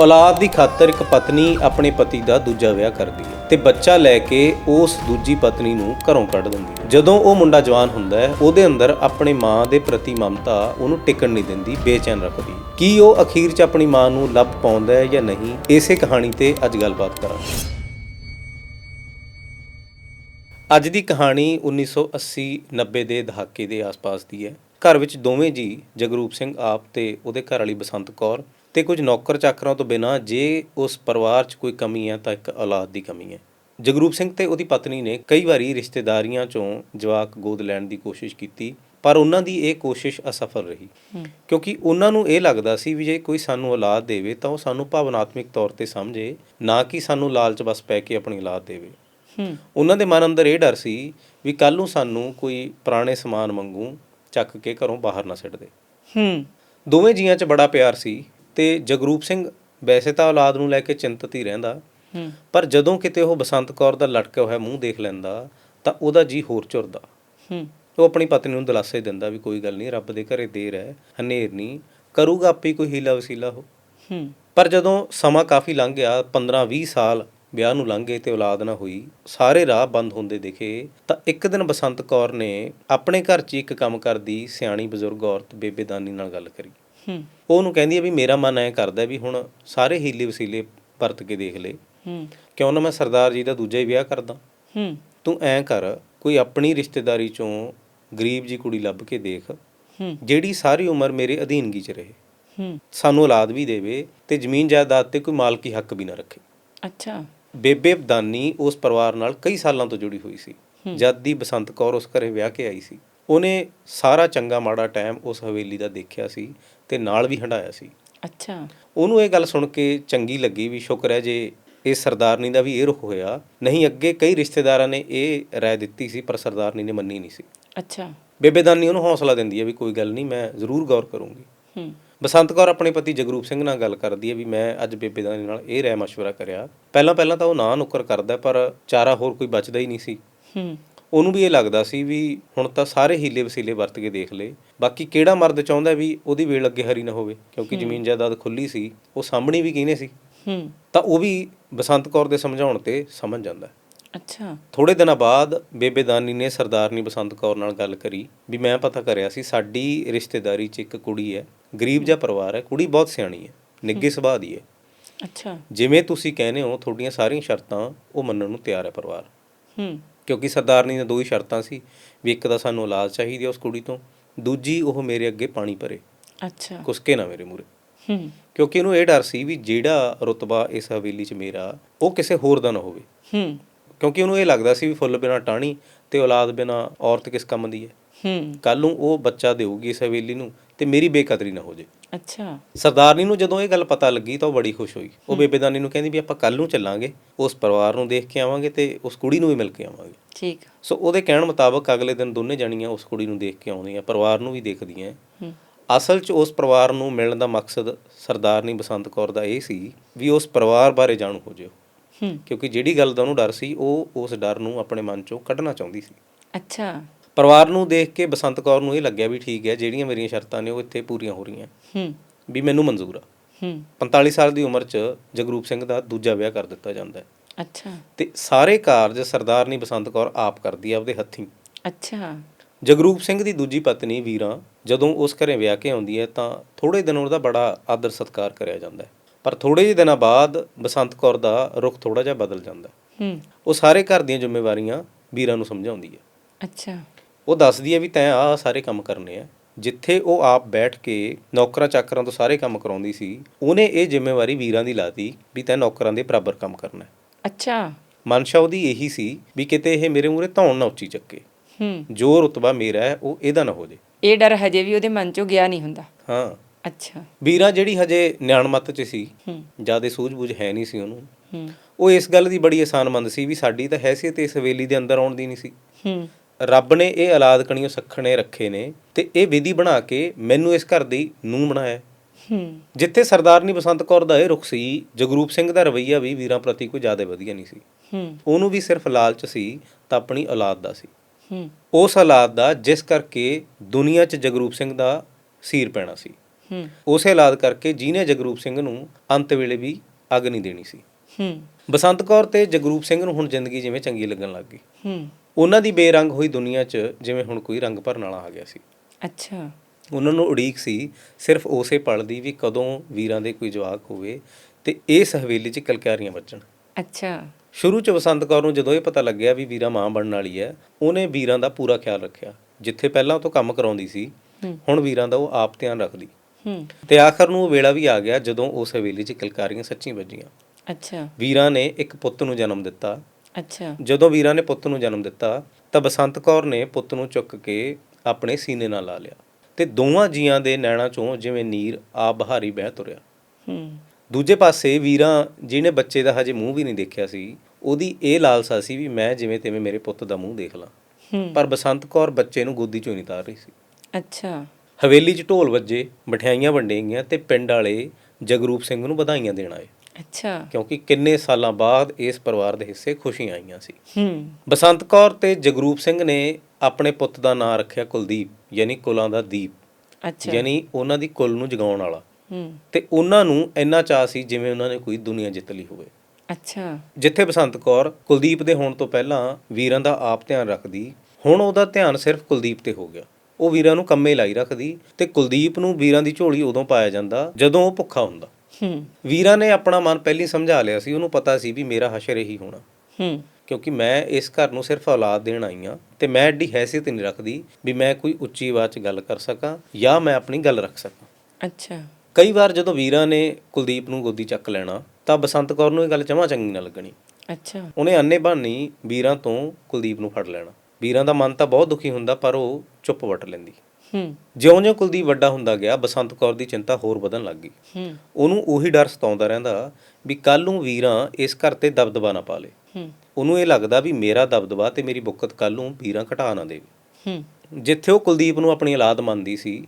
ਔਲਾਦ ਦੀ ਖਾਤਰ ਇੱਕ ਪਤਨੀ ਆਪਣੇ ਪਤੀ ਦਾ ਦੂਜਾ ਵਿਆਹ ਕਰਦੀ ਹੈ ਤੇ ਬੱਚਾ ਲੈ ਕੇ ਉਸ ਦੂਜੀ ਪਤਨੀ ਨੂੰ ਘਰੋਂ ਕੱਢ ਦਿੰਦੀ ਹੈ। ਜਦੋਂ ਉਹ ਮੁੰਡਾ ਜਵਾਨ ਹੁੰਦਾ ਹੈ, ਉਹਦੇ ਅੰਦਰ ਆਪਣੇ ਮਾਂ ਦੇ ਪ੍ਰਤੀ ਮਮਤਾ ਉਹਨੂੰ ਟਿਕਣ ਨਹੀਂ ਦਿੰਦੀ, ਬੇਚੈਨ ਰੱਖਦੀ ਕੀ ਉਹ ਅਖੀਰ 'ਚ ਆਪਣੀ ਮਾਂ ਨੂੰ ਲੱਭ ਪਾਉਂਦਾ ਹੈ ਜਾਂ ਨਹੀਂ, ਇਸੇ ਕਹਾਣੀ ਤੇ ਅੱਜ ਗੱਲਬਾਤ ਕਰਾਂਗੇ। ਅੱਜ ਦੀ ਕਹਾਣੀ 1980 90 ਦੇ ਦਹਾਕੇ ਦੇ ਆਸ-ਪਾਸ ਦੀ ਹੈ। ਘਰ ਵਿੱਚ ਦੋਵੇਂ ਜੀ, ਜਗਰੂਪ ਸਿੰਘ ਆਪ ਤੇ ਉਹਦੇ ਘਰ ਵਾਲੀ ਬਸੰਤ ਕੌਰ ਤੇ ਕੁਝ ਨੌਕਰ ਚਾਕਰਾਂ ਤੋਂ ਬਿਨਾਂ ਜੇ ਉਸ ਪਰਿਵਾਰ 'ਚ ਕੋਈ ਕਮੀ ਹੈ ਤਾਂ ਇੱਕ ਔਲਾਦ ਦੀ ਕਮੀ ਹੈ। ਜਗਰੂਪ ਸਿੰਘ ਤੇ ਉਹਦੀ ਪਤਨੀ ਨੇ ਕਈ ਵਾਰੀ ਰਿਸ਼ਤੇਦਾਰੀਆਂ 'ਚੋਂ ਜਵਾਕ ਗੋਦ ਲੈਣ ਦੀ ਕੋਸ਼ਿਸ਼ ਕੀਤੀ ਪਰ ਉਹਨਾਂ ਦੀ ਇਹ ਕੋਸ਼ਿਸ਼ ਅਸਫਲ ਰਹੀ। ਕਿਉਂਕਿ ਉਹਨਾਂ ਨੂੰ ਇਹ ਲੱਗਦਾ ਸੀ ਵੀ ਜੇ ਕੋਈ ਸਾਨੂੰ ਔਲਾਦ ਦੇਵੇ ਤਾਂ ਉਹ ਸਾਨੂੰ ਭਾਵਨਾਤਮਕ ਤੌਰ ਤੇ ਸਮਝੇ ਨਾ ਕਿ ਸਾਨੂੰ ਲਾਲਚ ਬਸ ਪੈ ਕੇ ਆਪਣੀ ਔਲਾਦ ਦੇਵੇ। ਉਹਨਾਂ ਦੇ ਮਨ ਅੰਦਰ ਇਹ ਡਰ ਸੀ ਵੀ ਕੱਲ ਨੂੰ ਸਾਨੂੰ ਕੋਈ ਪੁਰਾਣੇ ਸਮਾਨ ਵਾਂਗੂ ਚੱਕ ਕੇ ਘਰੋਂ ਬਾਹਰ ਨਾ ਸਿੱਟ ਦੇ। ਹੂੰ। ਦੋਵੇਂ ਜੀਆਂ 'ਚ ਬੜਾ ਪਿਆਰ ਸੀ ਤੇ ਜਗਰੂਪ ਸਿੰਘ ਵੈਸੇ ਤਾਂ ਔਲਾਦ ਨੂੰ ਲੈ ਕੇ ਚਿੰਤਤ ਹੀ ਰਹਿੰਦਾ। ਪਰ ਜਦੋਂ ਕਿਤੇ ਉਹ ਬਸੰਤ ਕੌਰ ਦਾ ਲਟਕਿਆ ਹੋਇਆ ਮੂੰਹ ਦੇਖ ਲੈਂਦਾ ਤਾਂ ਉਹਦਾ ਜੀ ਹੋਰ ਝੁਰਦਾ। ਉਹ ਆਪਣੀ ਪਤਨੀ ਨੂੰ ਦਿਲਾਸਾ ਹੀ ਦਿੰਦਾ ਵੀ ਕੋਈ ਗੱਲ ਨਹੀਂ ਰੱਬ ਦੇ ਘਰੇ ਦੇਰ ਹੈ ਹਨੇਰ ਨਹੀਂ ਕਰੂਗਾ ਆਪੇ ਕੋਈ ਹੀਲਾ ਵਸੀਲਾ ਹੂੰ। ਪਰ ਜਦੋਂ ਸਮਾਂ ਕਾਫੀ ਲੰਘ ਗਿਆ 15-20 ਸਾਲ ਵਿਆਹ ਨੂੰ ਲੰਘ ਗਏ ਤੇ ਔਲਾਦ ਨਾ ਹੋਈ ਸਾਰੇ ਰਾਹ ਬੰਦ ਹੁੰਦੇ ਦਿਖੇ ਤਾਂ ਇੱਕ ਦਿਨ ਬਸੰਤ ਕੌਰ ਨੇ ਆਪਣੇ ਘਰ 'ਚ ਇੱਕ ਕੰਮ ਕਰਦੀ ਸਿਆਣੀ ਬਜ਼ੁਰਗ ਔਰਤ ਬੇਬੇ ਦਾਨੀ ਨਾਲ ਗੱਲ ਕਰੀ। ਹੂੰ। ਉਹ ਉਹਨੂੰ ਕਹਿੰਦੀ ਹੈ ਵੀ ਮੇਰਾ ਮਨ ਐ ਕਰਦਾ ਵੀ ਹੁਣ ਸਾਰੇ ਹੀਲੇ ਵਸੀਲੇ ਵਰਤ ਕੇ ਦੇਖ ਲੈ। ਹੂੰ। ਕਿਉਂ ਨਾ ਮੈਂ ਸਰਦਾਰ ਜੀ ਦਾ ਦੂਜਾ ਹੀ ਵਿਆਹ ਕਰਦਾ। ਹੂੰ। ਤੂੰ ਐਂ ਕਰ ਕੋਈ ਆਪਣੀ ਰਿਸ਼ਤੇਦਾਰੀ ਚੋਂ ਗਰੀਬ ਜੀ ਕੁੜੀ ਲੱਭ ਕੇ ਦੇਖ। ਹੂੰ। ਜਿਹੜੀ ਸਾਰੀ ਉਮਰ ਮੇਰੇ ਅਧੀਨਗੀ 'ਚ ਰਹੇ। ਹੂੰ। ਸਾਨੂੰ ਔਲਾਦ ਵੀ ਦੇਵੇ ਤੇ ਜ਼ਮੀਨ ਜਾਇਦਾਦ ਤੇ ਕੋਈ ਮਾਲਕੀ ਹੱਕ ਵੀ ਨਾ ਰੱਖੇ। ਅੱਛਾ। ਬੇਬੇ ਦਾਨੀ ਉਸ ਪਰਿਵਾਰ ਨਾਲ ਕਈ ਸਾਲਾਂ ਤੋਂ ਜੁੜੀ ਹੋਈ ਸੀ। ਜਦ ਦੀ ਬਸੰਤ ਕੌਰ ਉਸ ਘਰੇ ਵਿਆਹ ਕੇ ਆਈ ਸੀ। ਉਹਨੇ ਸਾਰਾ ਚੰਗਾ ਮਾੜਾ ਟਾਈਮ ਉਸ ਹਵੇਲੀ ਦਾ ਦੇਖਿਆ ਸੀ। ਤੇ ਨਾਲ ਵੀ ਹੰਡਾਇਆ ਸੀ। ਅੱਛਾ। ਉਹਨੂੰ ਇਹ ਗੱਲ ਸੁਣ ਕੇ ਚੰਗੀ ਲੱਗੀ ਵੀ ਸ਼ੁਕਰ ਹੈ ਜੇ ਇਹ ਸਰਦਾਰਨੀ ਦਾ ਵੀ ਇਹ ਰੁਖ ਹੋਇਆ ਨਹੀਂ ਅੱਗੇ ਕਈ ਰਿਸ਼ਤੇਦਾਰਾਂ ਨੇ ਇਹ ਰਾਏ ਦਿੱਤੀ ਸੀ ਪਰ ਸਰਦਾਰਨੀ ਨੇ ਮੰਨੀ ਨਹੀਂ ਸੀ। ਅੱਛਾ। ਬੇਬੇ ਦਾਨੀ ਉਹਨੂੰ ਹੌਸਲਾ ਦਿੰਦੀ ਹੈ ਵੀ ਕੋਈ ਗੱਲ ਨਹੀਂ ਮੈਂ ਜ਼ਰੂਰ ਗੌਰ ਕਰੂੰਗੀ। ਹੂੰ। ਬਸੰਤ ਕੌਰ ਆਪਣੇ ਪਤੀ ਜਗਰੂਪ ਸਿੰਘ ਨਾਲ ਗੱਲ ਕਰਦੀ ਹੈ ਵੀ ਮੈਂ ਅੱਜ ਬੇਬੇ ਦਾਨੀ ਨਾਲ ਇਹ ਰਾਏ ਮਸ਼ਵਰਾ ਕਰਿਆ। ਪਹਿਲਾਂ ਪਹਿਲਾਂ ਤਾਂ ਉਹ ਨਾ ਨੁੱਕਰ ਕਰਦਾ ਪਰ ਚਾਰਾ ਹੋਰ ਕੋਈ ਬਚਦਾ ਹੀ ਨਹੀਂ ਸੀ। ਹੂੰ। ਉਹਨੂੰ ਵੀ ਇਹ ਲੱਗਦਾ ਸੀ ਵੀ ਹੁਣ ਤਾਂ ਸਾਰੇ ਹੀਲੇ ਵਸੀਲੇ ਵਰਤ ਕੇ ਦੇਖ ਲਏ। ਬਾਕੀ ਕਿਹੜਾ ਮਰਦ ਚਾਹੁੰਦਾ ਵੀ ਉਹਦੀ ਵੇਲ ਅੱਗੇ ਹਰੀ ਨਾ ਹੋਵੇ ਕਿਉਂਕਿ ਜ਼ਮੀਨ ਜਾਇਦਾਦ ਖੁੱਲੀ ਸੀ ਉਹ ਸਾਹਮਣੀ ਵੀ ਕਿਹਨੇ ਸੀ? ਹੂੰ। ਤਾਂ ਉਹ ਵੀ ਬਸੰਤ ਕੌਰ ਦੇ ਸਮਝਾਉਣ ਤੇ ਸਮਝ ਜਾਂਦਾ। ਅੱਛਾ। ਥੋੜੇ ਦਿਨਾਂ ਬਾਅਦ ਬੇਬੇ ਦਾਨੀ ਨੇ ਸਰਦਾਰਨੀ ਬਸੰਤ ਕੌਰ ਨਾਲ ਗੱਲ ਕਰੀ ਵੀ ਮੈਂ ਪਤਾ ਕਰਿਆ ਸੀ ਸਾਡੀ ਰਿਸ਼ਤੇਦਾਰੀ 'ਚ ਇੱਕ ਕੁੜੀ ਹੈ ਗਰੀਬ ਜਿਹਾ ਪਰਿਵਾਰ ਹੈ ਕੁੜੀ ਬਹੁਤ ਸਿਆਣੀ ਹੈ ਨਿੱਗੇ ਸੁਭਾਅ ਦੀ ਹੈ। ਅੱਛਾ। ਜਿਵੇਂ ਤੁਸੀਂ ਕਹਿੰਦੇ ਹੋ ਤੁਹਾਡੀਆਂ ਸਾਰੀਆਂ ਸ਼ਰਤਾਂ ਉਹ ਮੰਨਣ ਨੂੰ ਤਿਆਰ ਹੈ ਪਰਿਵਾਰ। ਹੂੰ। ਕਿਉਂਕਿ ਸਰਦਾਰਨੀ ਦੀਆਂ ਦੋ ਹੀ ਸ਼ਰਤਾਂ ਸੀ ਵੀ ਇੱਕ ਤਾਂ ਸਾਨੂੰ ਔਲਾਦ ਚਾਹੀਦੀ ਹੈ ਉਸ ਕੁੜੀ ਤੋਂ ਦੂਜੀ ਉਹ ਮੇਰੇ ਅੱਗੇ ਪਾਣੀ ਭਰੇ। ਅੱਛਾ। ਕੁਸਕੇ ਨਾ ਮੇਰੇ ਮੂਰੇ ਹੂੰ। ਕਿਉਂਕਿ ਉਹਨੂੰ ਇਹ ਡਰ ਸੀ ਵੀ ਜਿਹੜਾ ਰੁਤਬਾ ਇਸ ਹਵੇਲੀ 'ਚ ਮੇਰਾ ਉਹ ਕਿਸੇ ਹੋਰ ਦਾ ਨਾ ਹੋਵੇ। ਹੂੰ। ਕਿਉਂਕਿ ਉਹਨੂੰ ਇਹ ਲੱਗਦਾ ਸੀ ਵੀ ਫੁੱਲ ਬਿਨਾ ਟਾਣੀ ਤੇ ਔਲਾਦ ਬਿਨਾ ਔਰਤ ਕਿਸ ਕੰਮ ਦੀ ਹੈ। ਹੂੰ। ਕੱਲ ਨੂੰ ਉਹ ਬੱਚਾ ਦੇਊਗੀ ਇਸ ਹਵੇਲੀ ਨੂੰ ਤੇ ਮੇਰੀ ਬੇਕਦਰੀ ਨਾ ਹੋ ਜੇ ਅੱਛਾ। ਸਰਦਾਰਨੀ ਨੂੰ ਜਦੋਂ ਇਹ ਗੱਲ ਪਤਾ ਲੱਗੀ ਤਾਂ ਉਹ ਬੜੀ ਖੁਸ਼ ਹੋਈ। ਉਹ ਬੇਬੇਦਾਨੀ ਨੂੰ ਕਹਿੰਦੀ ਵੀ ਆਪਾਂ ਕੱਲ ਨੂੰ ਚੱਲਾਂਗੇ ਉਸ ਪਰਿਵਾਰ ਨੂੰ ਦੇਖ ਕੇ ਆਵਾਂਗੇ ਤੇ ਉਸ ਕੁੜੀ ਨੂੰ ਵੀ ਮਿਲ ਕੇ ਆਵਾਂਗੇ। ਠੀਕ। ਸੋ ਉਹਦੇ ਕਹਿਣ ਮੁਤਾਬਕ ਅਗਲੇ ਦਿਨ ਦੋਨੇ ਜਾਣੀਆਂ ਉਸ ਕੁੜੀ ਨੂੰ ਦੇਖ ਕੇ ਆਉਂਦੀਆਂ ਪਰਿਵਾਰ ਨੂੰ ਵੀ ਦੇਖਦੀਆਂ। ਹੂੰ। ਅਸਲ 'ਚ ਉਸ ਪਰਿਵਾਰ ਨੂੰ ਮਿਲਣ ਦਾ ਮਕਸਦ ਸਰਦਾਰਨੀ ਬਸੰਤ ਕੌਰ ਦਾ ਇਹ ਸੀ ਵੀ ਉਸ ਪਰਿਵਾਰ ਬਾਰੇ ਜਾਣੂ ਹੋ ਜਿਓ। ਹੂੰ। ਕਿਉਂਕਿ ਜਿਹੜੀ ਗੱਲ ਦਾ ਉਹਨੂੰ ਡਰ ਸੀ ਉਹ ਉਸ ਡਰ ਨੂੰ ਆਪਣੇ ਮਨ 'ਚੋਂ ਕੱਢਣਾ ਚਾਹੁੰਦੀ ਸੀ। ਅੱਛਾ। ਪਰਿਵਾਰ ਨੂੰ ਦੇਖ ਕੇ ਬਸੰਤ ਕੌਰ ਨੂੰ ਇਹ ਲੱਗਿਆ ਵੀ ਠੀਕ ਹੈ ਜਿਹੜੀਆਂ ਮੇਰੀਆਂ ਸ਼ਰਤਾਂ ਨੇ ਉਹ ਇੱਥੇ ਪੂਰੀਆਂ ਹੋ ਰਹੀਆਂ। ਹੂੰ। ਵੀ ਮੈਨੂੰ ਮਨਜ਼ੂਰ ਆ। ਹੂੰ। 45 ਸਾਲ ਦੀ ਉਮਰ 'ਚ ਜਗਰੂਪ ਸਿੰਘ ਦਾ ਦੂਜਾ ਵਿਆਹ ਕਰ ਦਿੱਤਾ ਜਾਂਦਾ ਹੈ। ਅੱਛਾ। ਤੇ ਸਾਰੇ ਕਾਰਜ ਸਰਦਾਰਨੀ ਬਸੰਤ ਕੌਰ ਆਪ ਕਰਦੀ ਆ ਆਪਦੇ ਹੱਥੀਂ। ਅੱਛਾ। ਜਗਰੂਪ ਸਿੰਘ ਦੀ ਦੂਜੀ ਪਤਨੀ ਵੀਰਾਂ ਜਦੋਂ ਉਸ ਘਰੇ ਵਿਆਹ ਕੇ ਆਉਂਦੀ ਹੈ ਤਾਂ ਥੋੜੇ ਦਿਨ ਉਹਦਾ ਬੜਾ ਆਦਰ ਸਤਕਾਰ ਕਰਿਆ ਜਾਂਦਾ ਹੈ। ਪਰ ਥੋੜੇ ਜਿਹੇ ਦਿਨਾਂ ਬਾਅਦ ਬਸੰਤ ਕੌਰ ਦਾ ਰੁਖ ਥੋੜਾ ਜਿਹਾ ਬਦਲ ਜਾਂਦਾ ਹੈ। ਹੂੰ। ਉਹ ਸਾਰੇ ਘਰ ਦੀਆਂ ਜ਼ਿੰਮੇਵਾਰੀਆਂ ਵੀਰਾਂ ਨੂੰ ਸਮਝਾਉਂਦੀ ਹੈ। ਅੱਛਾ। ਉਹ ਦੱਸਦੀ ਹੈ ਵੀ ਤੈਂ ਆਹ ਸਾਰੇ ਕੰਮ ਕਰਨੇ ਆ। ਜਿੱਥੇ ਉਹ ਆਪ ਬੈਠ ਕੇ ਨੌਕਰਾਂ ਚਾਕਰਾਂ ਤੋਂ ਸਾਰੇ ਕੰਮ ਕਰਾਉਂਦੀ ਸੀ ਉਹਨੇ ਇਹ ਜ਼ਿੰਮੇਵਾਰੀ ਵੀਰਾਂ ਦੀ ਲਾਤੀ ਵੀ ਤੈਂ ਨੌਕਰਾਂ ਦੇ ਬਰਾਬਰ ਕੰਮ ਕਰਨਾ। ਹੈ ਅੱਛਾ। ਮਨਸ਼ਾ ਉਹਦੀ ਇਹੀ ਸੀ ਵੀ ਕਿਤੇ ਇਹ ਮੇਰੇ ਮੂਹਰੇ ਧੌਣ ਨਾ ਉੱਚੀ ਚੱਕੇ। ਹੂੰ। ਜੋ ਰੁਤਬਾ ਮੇਰਾ ਹੈ ਉਹ ਇਹਦਾ ਨਾ ਹੋ ਜੇ। ਇਹ ਡਰ ਹਜੇ ਵੀ ਉਹਦੇ ਮਨ ਚੋਂ ਗਿਆ ਨਹੀਂ ਹੁੰਦਾ। ਹਾਂ। ਅੱਛਾ। ਵੀਰਾ ਜਿਹੜੀ ਹਜੇ ਨਿਆਣਮੱਤ ਚ ਸੀ ਹੂੰ। ਜਿਆਦੇ ਸੂਝ-ਬੂਝ ਹੈ ਨਹੀਂ ਸੀ ਉਹਨੂੰ। ਹੂੰ। ਉਹ ਇਸ ਗੱਲ ਦੀ ਬੜੀ ਆਸਾਨਮੰਦ ਸੀ ਵੀ ਸਾਡੀ ਤਾਂ ਹੈਸੀਅਤ ਇਸ ਹਵੇਲੀ ਦੇ ਅੰਦਰ ਆਉਣ ਦੀ ਨਹੀਂ ਸੀ। ਹੂੰ। ਰੱਬ ਨੇ ਇਹ ਔਲਾਦ ਕਣੀਓ ਸੱਖਣੇ ਰੱਖੇ ਨੇ ਤੇ ਇਹ ਵਿਧੀ ਬਣਾ ਕੇ ਮੈਨੂੰ ਇਸ ਘਰ ਦੀ ਨੂੰਹ ਬਣਾਇਆ। ਹੂੰ। ਜਿੱਥੇ ਸਰਦਾਰਨੀ ਬਸੰਤ ਕੌਰ ਦਾ ਇਹ ਰੁਖ ਸੀ ਜਗਰੂਪ ਸਿੰਘ ਦਾ ਰਵਈਆ ਵੀ ਵੀਰਾਂ ਪ੍ਰਤੀ ਕੋਈ ਜ਼ਿਆਦਾ ਵਧੀਆ ਨਹੀਂ ਸੀ। ਹੂੰ। ਉਹਨੂੰ ਵੀ ਸਿਰਫ ਲਾਲਚ ਸੀ ਤਾਂ ਆਪਣੀ ਔਲਾਦ ਦਾ ਸੀ। ਹੂੰ। ਉਸ ਔਲਾਦ ਦਾ ਜਿਸ ਕਰਕੇ ਦੁਨੀਆ 'ਚ ਜਗਰੂਪ ਸਿੰਘ ਦਾ ਸੀਰ ਪੈਣਾ ਸੀ। ਹੂੰ। ਉਸੇ ਔਲਾਦ ਕਰਕੇ ਜਿਹਨੇ ਜਗਰੂਪ ਸਿੰਘ ਨੂੰ ਅੰਤ ਵੇਲੇ ਵੀ ਅੱਗ ਨਹੀਂ ਦੇਣੀ ਸੀ। ਹੂੰ। ਬਸੰਤ ਕੌਰ ਤੇ ਜਗਰੂਪ ਸਿੰਘ ਨੂੰ ਹੁਣ ਜ਼ਿੰਦਗੀ ਜਿਵੇਂ ਚੰਗੀ ਲੱਗਣ ਲੱਗ ਗਈ। ਹੂੰ। ਉਹਨਾਂ ਦੀ ਬੇਰੰਗ ਹੋਈ ਦੁਨੀਆ 'ਚ ਜਿਵੇਂ ਹੁਣ ਕੋਈ ਰੰਗ ਭਰਨ ਵਾਲਾ ਆ ਗਿਆ ਸੀ। ਅੱਛਾ। ਉਹਨਾਂ ਨੂੰ ਉਡੀਕ ਸੀ ਸਿਰਫ ਉਸੇ ਪਲ ਦੀ ਵੀ ਕਦੋਂ ਵੀਰਾਂ ਦੇ ਕੋਈ ਜਵਾਕ ਹੋਵੇ ਤੇ ਇਸ ਹਵੇਲੀ 'ਚ ਕਲਕਾਰੀਆਂ ਵੱਜਣ। ਅੱਛਾ। ਸ਼ੁਰੂ 'ਚ ਬਸੰਤ ਕੌਰ ਨੂੰ ਜਦੋਂ ਇਹ ਪਤਾ ਲੱਗਿਆ ਵੀ ਵੀਰਾ ਮਾਂ ਬਣਨ ਵਾਲੀ ਹੈ ਉਹਨੇ ਵੀਰਾਂ ਦਾ ਪੂਰਾ ਖਿਆਲ ਰੱਖਿਆ ਜਿੱਥੇ ਪਹਿਲਾਂ ਉਹ ਤੋਂ ਕੰਮ ਕਰਾਉਂਦੀ ਸੀ ਹੁਣ ਵੀਰਾਂ ਦਾ ਉਹ ਆਪ ਧਿਆਨ ਰੱਖਦੀ। ਹੂੰ। ਤੇ ਆਖਰ ਨੂੰ ਉਹ ਵੇਲਾ ਵੀ ਆ ਗਿਆ ਜਦੋਂ ਉਸ ਹਵੇਲੀ 'ਚ ਕਲਕਾਰੀਆਂ ਸੱਚੀ ਵੱਜੀਆਂ। ਅੱਛਾ। ਵੀਰਾਂ ਨੇ ਇੱਕ ਪੁੱਤ ਨੂੰ ਜਨਮ ਦਿੱਤਾ ਅੱਛਾ। ਜਦੋਂ ਵੀਰਾਂ ਨੇ ਪੁੱਤ ਨੂੰ ਜਨਮ ਦਿੱਤਾ ਤਾਂ ਬਸੰਤ ਕੌਰ ਨੇ ਪੁੱਤ ਨੂੰ ਚੁੱਕ ਕੇ ਆਪਣੇ ਸੀਨੇ ਨਾਲ ਲਾ ਲਿਆ। ਤੇ ਦੋਵਾਂ ਜੀਆਂ ਦੇ ਨੈਣਾਂ ਚੋਂ ਜਿਵੇਂ ਨੀਰ ਆ ਬਹਾਰੀ ਬਹਿ ਤੁਰਿਆ। ਹੂੰ। ਦੂਜੇ ਪਾਸੇ ਵੀਰਾਂ ਜਿਹਨੇ ਬੱਚੇ ਦਾ ਹਜੇ ਮੂੰਹ ਵੀ ਨਹੀਂ ਦੇਖਿਆ ਸੀ ਉਹਦੀ ਇਹ ਲਾਲਸਾ ਸੀ ਵੀ ਮੈਂ ਜਿਵੇਂ ਤਿਵੇਂ ਮੇਰੇ ਪੁੱਤ ਦਾ ਮੂੰਹ ਦੇਖ ਲਾਂ। ਹੂੰ। ਪਰ ਬਸੰਤ ਕੌਰ ਬੱਚੇ ਨੂੰ ਗੋਦੀ ਚੋਂ ਨਹੀਂ ਤਾਰ ਰਹੀ ਸੀ। ਅੱਛਾ। ਹਵੇਲੀ 'ਚ ਢੋਲ ਵੱਜੇ ਮਠਿਆਈਆਂ ਵੰਡੀਆਂ ਗਈਆਂ ਤੇ ਪਿੰਡ ਵਾਲੇ ਜਗਰੂਪ ਸਿੰਘ ਨੂੰ ਵਧਾਈਆਂ ਦੇਣ ਆਏ। ਅੱਛਾ। ਕਿਉਂਕਿ ਕਿੰਨੇ ਸਾਲਾਂ ਬਾਅਦ ਇਸ ਪਰਿਵਾਰ ਦੇ ਹਿੱਸੇ ਖੁਸ਼ੀਆਂ ਆਈਆਂ ਸੀ। ਹੂੰ। ਬਸੰਤ ਕੌਰ ਤੇ ਜਗਰੂਪ ਸਿੰਘ ਨੇ ਆਪਣੇ ਪੁੱਤ ਦਾ ਨਾਂ ਰੱਖਿਆ ਕੁਲਦੀਪ ਯਾਨੀ ਕੁਲਾਂ ਦਾ ਦੀਪ। ਅੱਛਾ। ਯਾਨੀ ਉਹਨਾਂ ਦੀ ਕੁਲ ਨੂੰ ਜਗਾਉਣ ਵਾਲਾ। ਹੂੰ। ਤੇ ਉਹਨਾਂ ਨੂੰ ਇੰਨਾ ਚਾਅ ਸੀ ਜਿਵੇਂ ਉਹਨਾਂ ਨੇ ਕੋਈ ਦੁਨੀਆ ਜਿੱਤ ਲਈ ਹੋਵੇ। ਅੱਛਾ। ਜਿੱਥੇ ਬਸੰਤ ਕੌਰ ਕੁਲਦੀਪ ਦੇ ਹੋਣ ਤੋਂ ਪਹਿਲਾਂ ਵੀਰਾਂ ਦਾ ਆਪ ਧਿਆਨ ਰੱਖਦੀ ਹੁਣ ਉਹਦਾ ਧਿਆਨ ਸਿਰਫ ਕੁਲਦੀਪ ਤੇ ਹੋ ਗਿਆ। ਉਹ ਵੀਰਾਂ ਨੂੰ ਕੰਮੇ ਲਾਈ ਰੱਖਦੀ ਤੇ ਕੁਲਦੀਪ ਨੂੰ ਵੀਰਾਂ ਦੀ ਝੋਲੀ ਉਦੋਂ ਪਾਇਆ ਜਾਂਦਾ ਜਦੋਂ ਉਹ ਭੁੱਖਾ ਹੁੰਦਾ। ਹੂੰ। ਵੀਰਾਂ ਨੇ ਆਪਣਾ ਮਨ ਪਹਿਲੀ ਸਮਝਾ ਲਿਆ ਸੀ ਉਹਨੂੰ ਪਤਾ ਸੀ ਵੀ ਮੇਰਾ ਹਸ਼ਰ ਇਹੀ ਹੋਣਾ। ਹੂੰ। ਕਿਉਂਕਿ ਮੈਂ ਇਸ ਘਰ ਨੂੰ ਸਿਰਫ ਔਲਾਦ ਦੇਣ ਆਈ ਹਾਂ ਤੇ ਮੈਂ ਐਡੀ ਹੈਸੀਅਤ ਨਹੀਂ ਰੱਖਦੀ ਵੀ ਮੈਂ ਕੋਈ ਉੱਚੀ ਆਵਾਜ਼ 'ਚ ਗੱਲ ਕਰ ਸਕਾਂ ਜਾਂ ਮੈਂ ਆਪਣੀ ਗੱਲ ਰੱਖ ਸਕਾਂ। ਅੱਛਾ। ਕਈ ਵਾਰ ਜਦੋਂ ਵੀਰਾਂ ਨੇ ਕੁਲਦੀਪ ਨੂੰ ਗੋਦੀ ਚੱਕ ਲੈਣਾ ਤਾਂ ਬਸੰਤ ਕੌਰ ਨੂੰ ਇਹ ਗੱਲ ਜਮਾਂ ਚੰਗੀ ਨਾ ਲੱਗਣੀ। ਅੱਛਾ। ਉਹਨੇ ਅੰਨੇ ਬਹਾਨੀ ਵੀਰਾਂ ਤੋਂ ਕੁਲਦੀਪ ਨੂੰ ਫੜ ਲੈਣਾ। ਵੀਰਾਂ ਦਾ ਮਨ ਤਾਂ ਬਹੁਤ ਦੁਖੀ ਹੁੰਦਾ ਪਰ ਉਹ ਚੁੱਪ ਵਟ ਲੈਂਦੀ। ਹੂੰ। ਜਿਉਂ-ਜਿਉਂ ਕੁਲਦੀਪ ਵੱਡਾ ਹੁੰਦਾ ਗਿਆ ਬਸੰਤ ਕੌਰ ਦੀ ਚਿੰਤਾ ਹੋਰ ਵਧਣ ਲੱਗ ਗਈ। ਹੂੰ। ਉਹਨੂੰ ਉਹੀ ਡਰ ਸਤਾਉਂਦਾ ਰਹਿੰਦਾ ਵੀ ਕੱਲ ਨੂੰ ਵੀਰਾਂ ਇਸ ਘਰ ਤੇ ਦਬਦਬਾ ਨਾ ਪਾ ਲੇ। ਹੂੰ। ਉਹਨੂੰ ਇਹ ਲੱਗਦਾ ਵੀ ਮੇਰਾ ਦਬਦਬਾ ਤੇ ਮੇਰੀ ਬੁੱਕਤ ਕੱਲ ਨੂੰ ਵੀਰਾਂ ਘਟਾ ਨਾ ਦੇਵੇ। ਹੂੰ। ਜਿੱਥੇ ਉਹ ਕੁਲਦੀਪ ਨੂੰ ਆਪਣੀ ਔਲਾਦ ਮੰਨਦੀ ਸੀ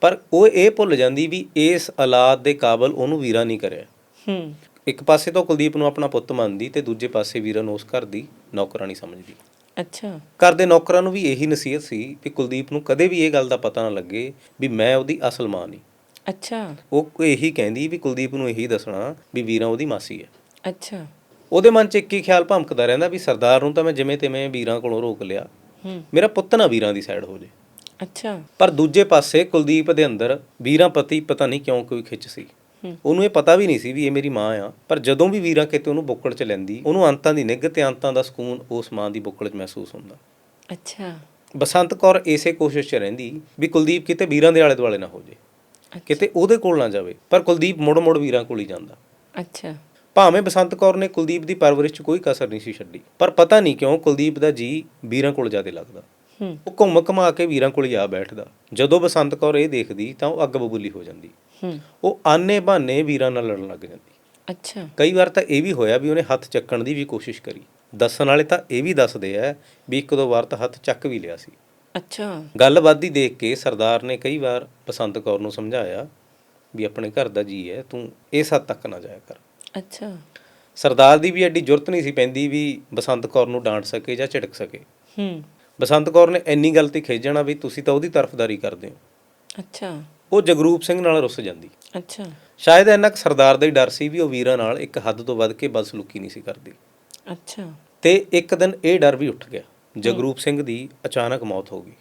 ਪਰ ਉਹ ਇਹ ਭੁੱਲ ਜਾਂਦੀ ਵੀ ਇਸ ਔਲਾਦ ਦੇ ਕਾਬਲ ਉਹਨੂੰ ਵੀਰਾਂ ਨਹੀਂ ਕਰਿਆ। ਹੂੰ। ਇੱਕ ਪਾਸੇ ਤੋਂ ਕੁਲਦੀਪ ਨੂੰ ਆਪਣਾ ਪੁੱਤ ਮੰਨਦੀ ਤੇ ਦੂਜੇ ਪਾਸੇ ਵੀਰਾਂ ਨੂੰ ਉਸ ਘਰ ਦੀ ਨੌਕਰਾਨੀ ਸਮਝਦੀ। ਅੱਛਾ। ਘਰ ਦੇ ਨੌਕਰਾਂ ਨੂੰ ਵੀ ਇਹੀ ਨਸੀਹਤ ਸੀ ਕਿ ਕੁਲਦੀਪ ਨੂੰ ਕਦੇ ਵੀ ਇਹ ਗੱਲ ਦਾ ਪਤਾ ਨਾ ਲੱਗੇ ਵੀ ਮੈਂ ਉਹਦੀ ਅਸਲ ਮਾਂ ਨਹੀਂ। ਅੱਛਾ। ਉਹ ਇਹੀ ਕਹਿੰਦੀ ਵੀ ਕੁਲਦੀਪ ਨੂੰ ਇਹੀ ਦੱਸਣਾ ਵੀ ਵੀਰਾਂ ਉਹਦੀ ਮਾਸੀ ਹੈ। ਅੱਛਾ। ਉਹਦੇ ਮਨ 'ਚ ਇੱਕ ਹੀ ਖਿਆਲ ਭਮਕਦਾ ਰਹਿੰਦਾ ਵੀ ਸਰਦਾਰ ਨੂੰ ਤਾਂ ਮੈਂ ਜਿਵੇਂ ਤਿਵੇਂ ਵੀਰਾਂ ਕੋਲੋਂ ਰੋਕ ਲਿਆ। ਹੂੰ। ਮੇਰਾ ਪੁੱਤ ਨਾ ਵੀਰਾਂ ਦੀ ਸਾਈਡ ਹੋ ਜੇ। ਅੱਛਾ। ਪਰ ਦੂਜੇ ਪਾਸੇ ਕੁਲਦੀਪ ਦੇ ਅੰਦਰ ਵੀਰਾਂ ਪ੍ਰਤੀ ਪਤਾ ਨਹੀਂ ਕਿਉਂ ਕੋਈ ਖਿੱਚ ਸੀ। ਉਹਨੂੰ ਇਹ ਪਤਾ ਵੀ ਨਹੀਂ ਸੀ ਵੀ ਇਹ ਮੇਰੀ ਮਾਂ ਆ ਪਰ ਜਦੋਂ ਵੀ ਵੀਰਾਂ ਕਿਤੇ ਉਹਨੂੰ ਬੁੱਕੜ 'ਚ ਲੈਂਦੀ ਉਹਨੂੰ ਅੰਤਾਂ ਦੀ ਨਿੱਘ ਤੇ ਅੰਤਾਂ ਦਾ ਸਕੂਨ ਉਸ ਮਾਂ ਦੀ ਬੁੱਕੜ 'ਚ ਮਹਿਸੂਸ ਹੁੰਦਾ। ਅੱਛਾ। ਬਸੰਤ ਕੌਰ ਇਸੇ ਕੋਸ਼ਿਸ਼ 'ਚ ਰਹਿੰਦੀ ਵੀ ਕੁਲਦੀਪ ਕਿਤੇ ਵੀਰਾਂ ਦੇ ਆਲੇ ਦੁਆਲੇ ਨਾ ਹੋ ਜੇ ਕਿਤੇ ਉਹਦੇ ਕੋਲ ਨਾ ਜਾਵੇ ਪਰ ਕੁਲਦੀਪ ਮੁੜ-ਮੁੜ ਵੀਰਾਂ ਕੋਲ ਹੀ ਜਾਂਦਾ। ਅੱਛਾ। ਭਾਵੇਂ ਬਸੰਤ ਕੌਰ ਨੇ ਕੁਲਦੀਪ ਦੀ ਪਰਵਰਿਸ਼ 'ਚ ਕੋਈ ਕਸਰ ਨਹੀਂ ਸੀ ਛੱਡੀ ਪਰ ਪਤਾ ਨਹੀਂ ਕਿਉਂ ਕੁਲਦੀਪ ਦਾ ਜੀ ਵੀਰਾਂ ਕੋਲ ਜ਼ਿਆਦਾ ਲੱਗਦਾ। ਉਹ ਘੁੰਮ ਘਮਾ ਕੇ ਵੀਰਾਂ ਕੋਲ ਆ ਬੈਠਦਾ। ਜਦੋਂ ਬਸੰਤ ਕੌਰ ਇਹ ਦੇਖਦੀ ਤਾਂ ਉਹ ਅੱਗ ਬਬੂਲੀ ਹੋ ਜਾਂਦੀ। ਉਹ ਆਨੇ ਬਹਾਨੇ ਵੀਰਾਂ ਨਾਲ ਲੜਨ ਲੱਗ ਜਾਂਦੀ। ਅੱਛਾ। ਕਈ ਵਾਰ ਤਾਂ ਇਹ ਵੀ ਹੋਇਆ ਵੀ ਉਹਨੇ ਹੱਥ ਚੱਕਣ ਦੀ ਵੀ ਕੋਸ਼ਿਸ਼ ਕਰੀ। ਦੱਸਣ ਵਾਲੇ ਤਾਂ ਇਹ ਵੀ ਦੱਸਦੇ ਆ ਵੀ ਇੱਕ ਦੋ ਵਾਰ ਤਾਂ ਹੱਥ ਚੱਕ ਵੀ ਲਿਆ ਸੀ। ਅੱਛਾ। ਗੱਲ ਵੱਧਦੀ ਦੇਖ ਕੇ ਸਰਦਾਰ ਨੇ ਕਈ ਵਾਰ ਬਸੰਤ ਕੌਰ ਨੂੰ ਸਮਝਾਇਆ ਵੀ ਆਪਣੇ ਘਰ ਦਾ ਜੀ ਹੈ ਤੂੰ ਇਸ ਹੱਦ ਤੱਕ ਨਾ ਜਾਇਆ ਕਰ। ਅੱਛਾ। ਸਰਦਾਰ ਦੀ ਵੀ ਐਡੀ ਜ਼ਰੂਰਤ ਨਹੀਂ ਸੀ ਪੈਂਦੀ ਵੀ ਬਸੰਤ ਕੌਰ ਨੂੰ ਡਾਂਟ ਸਕੇ ਜਾਂ ਝਿੜਕ ਸਕੇ। ਹੂੰ। ਬਸੰਤ ਕੌਰ ਨੇ ਇੰਨੀ ਗੱਲ ਤੇ ਖੇਜਣਾ ਵੀ ਤੁਸੀਂ ਤਾਂ ਉਹਦੀ ਤਰਫਦਾਰੀ ਕਰਦੇ ਹੋ। ਅੱਛਾ। ਉਹ ਜਗਰੂਪ ਸਿੰਘ ਨਾਲ ਰੁੱਸ ਜਾਂਦੀ। ਅੱਛਾ। ਸ਼ਾਇਦ ਇੰਨਾ ਕੁ ਸਰਦਾਰ ਦਾ ਹੀ ਡਰ ਸੀ ਵੀ ਉਹ ਵੀਰਾਂ ਨਾਲ ਇੱਕ ਹੱਦ ਤੋਂ ਵੱਧ ਕੇ ਬਦਸਲੂਕੀ ਨਹੀਂ ਸੀ ਕਰਦੀ। ਅੱਛਾ। ਤੇ ਇੱਕ ਦਿਨ ਇਹ ਡਰ ਵੀ ਉੱਠ ਗਿਆ ਜਗਰੂਪ ਸਿੰਘ ਦੀ ਅਚਾਨਕ ਮੌਤ ਹੋ ਗਈ।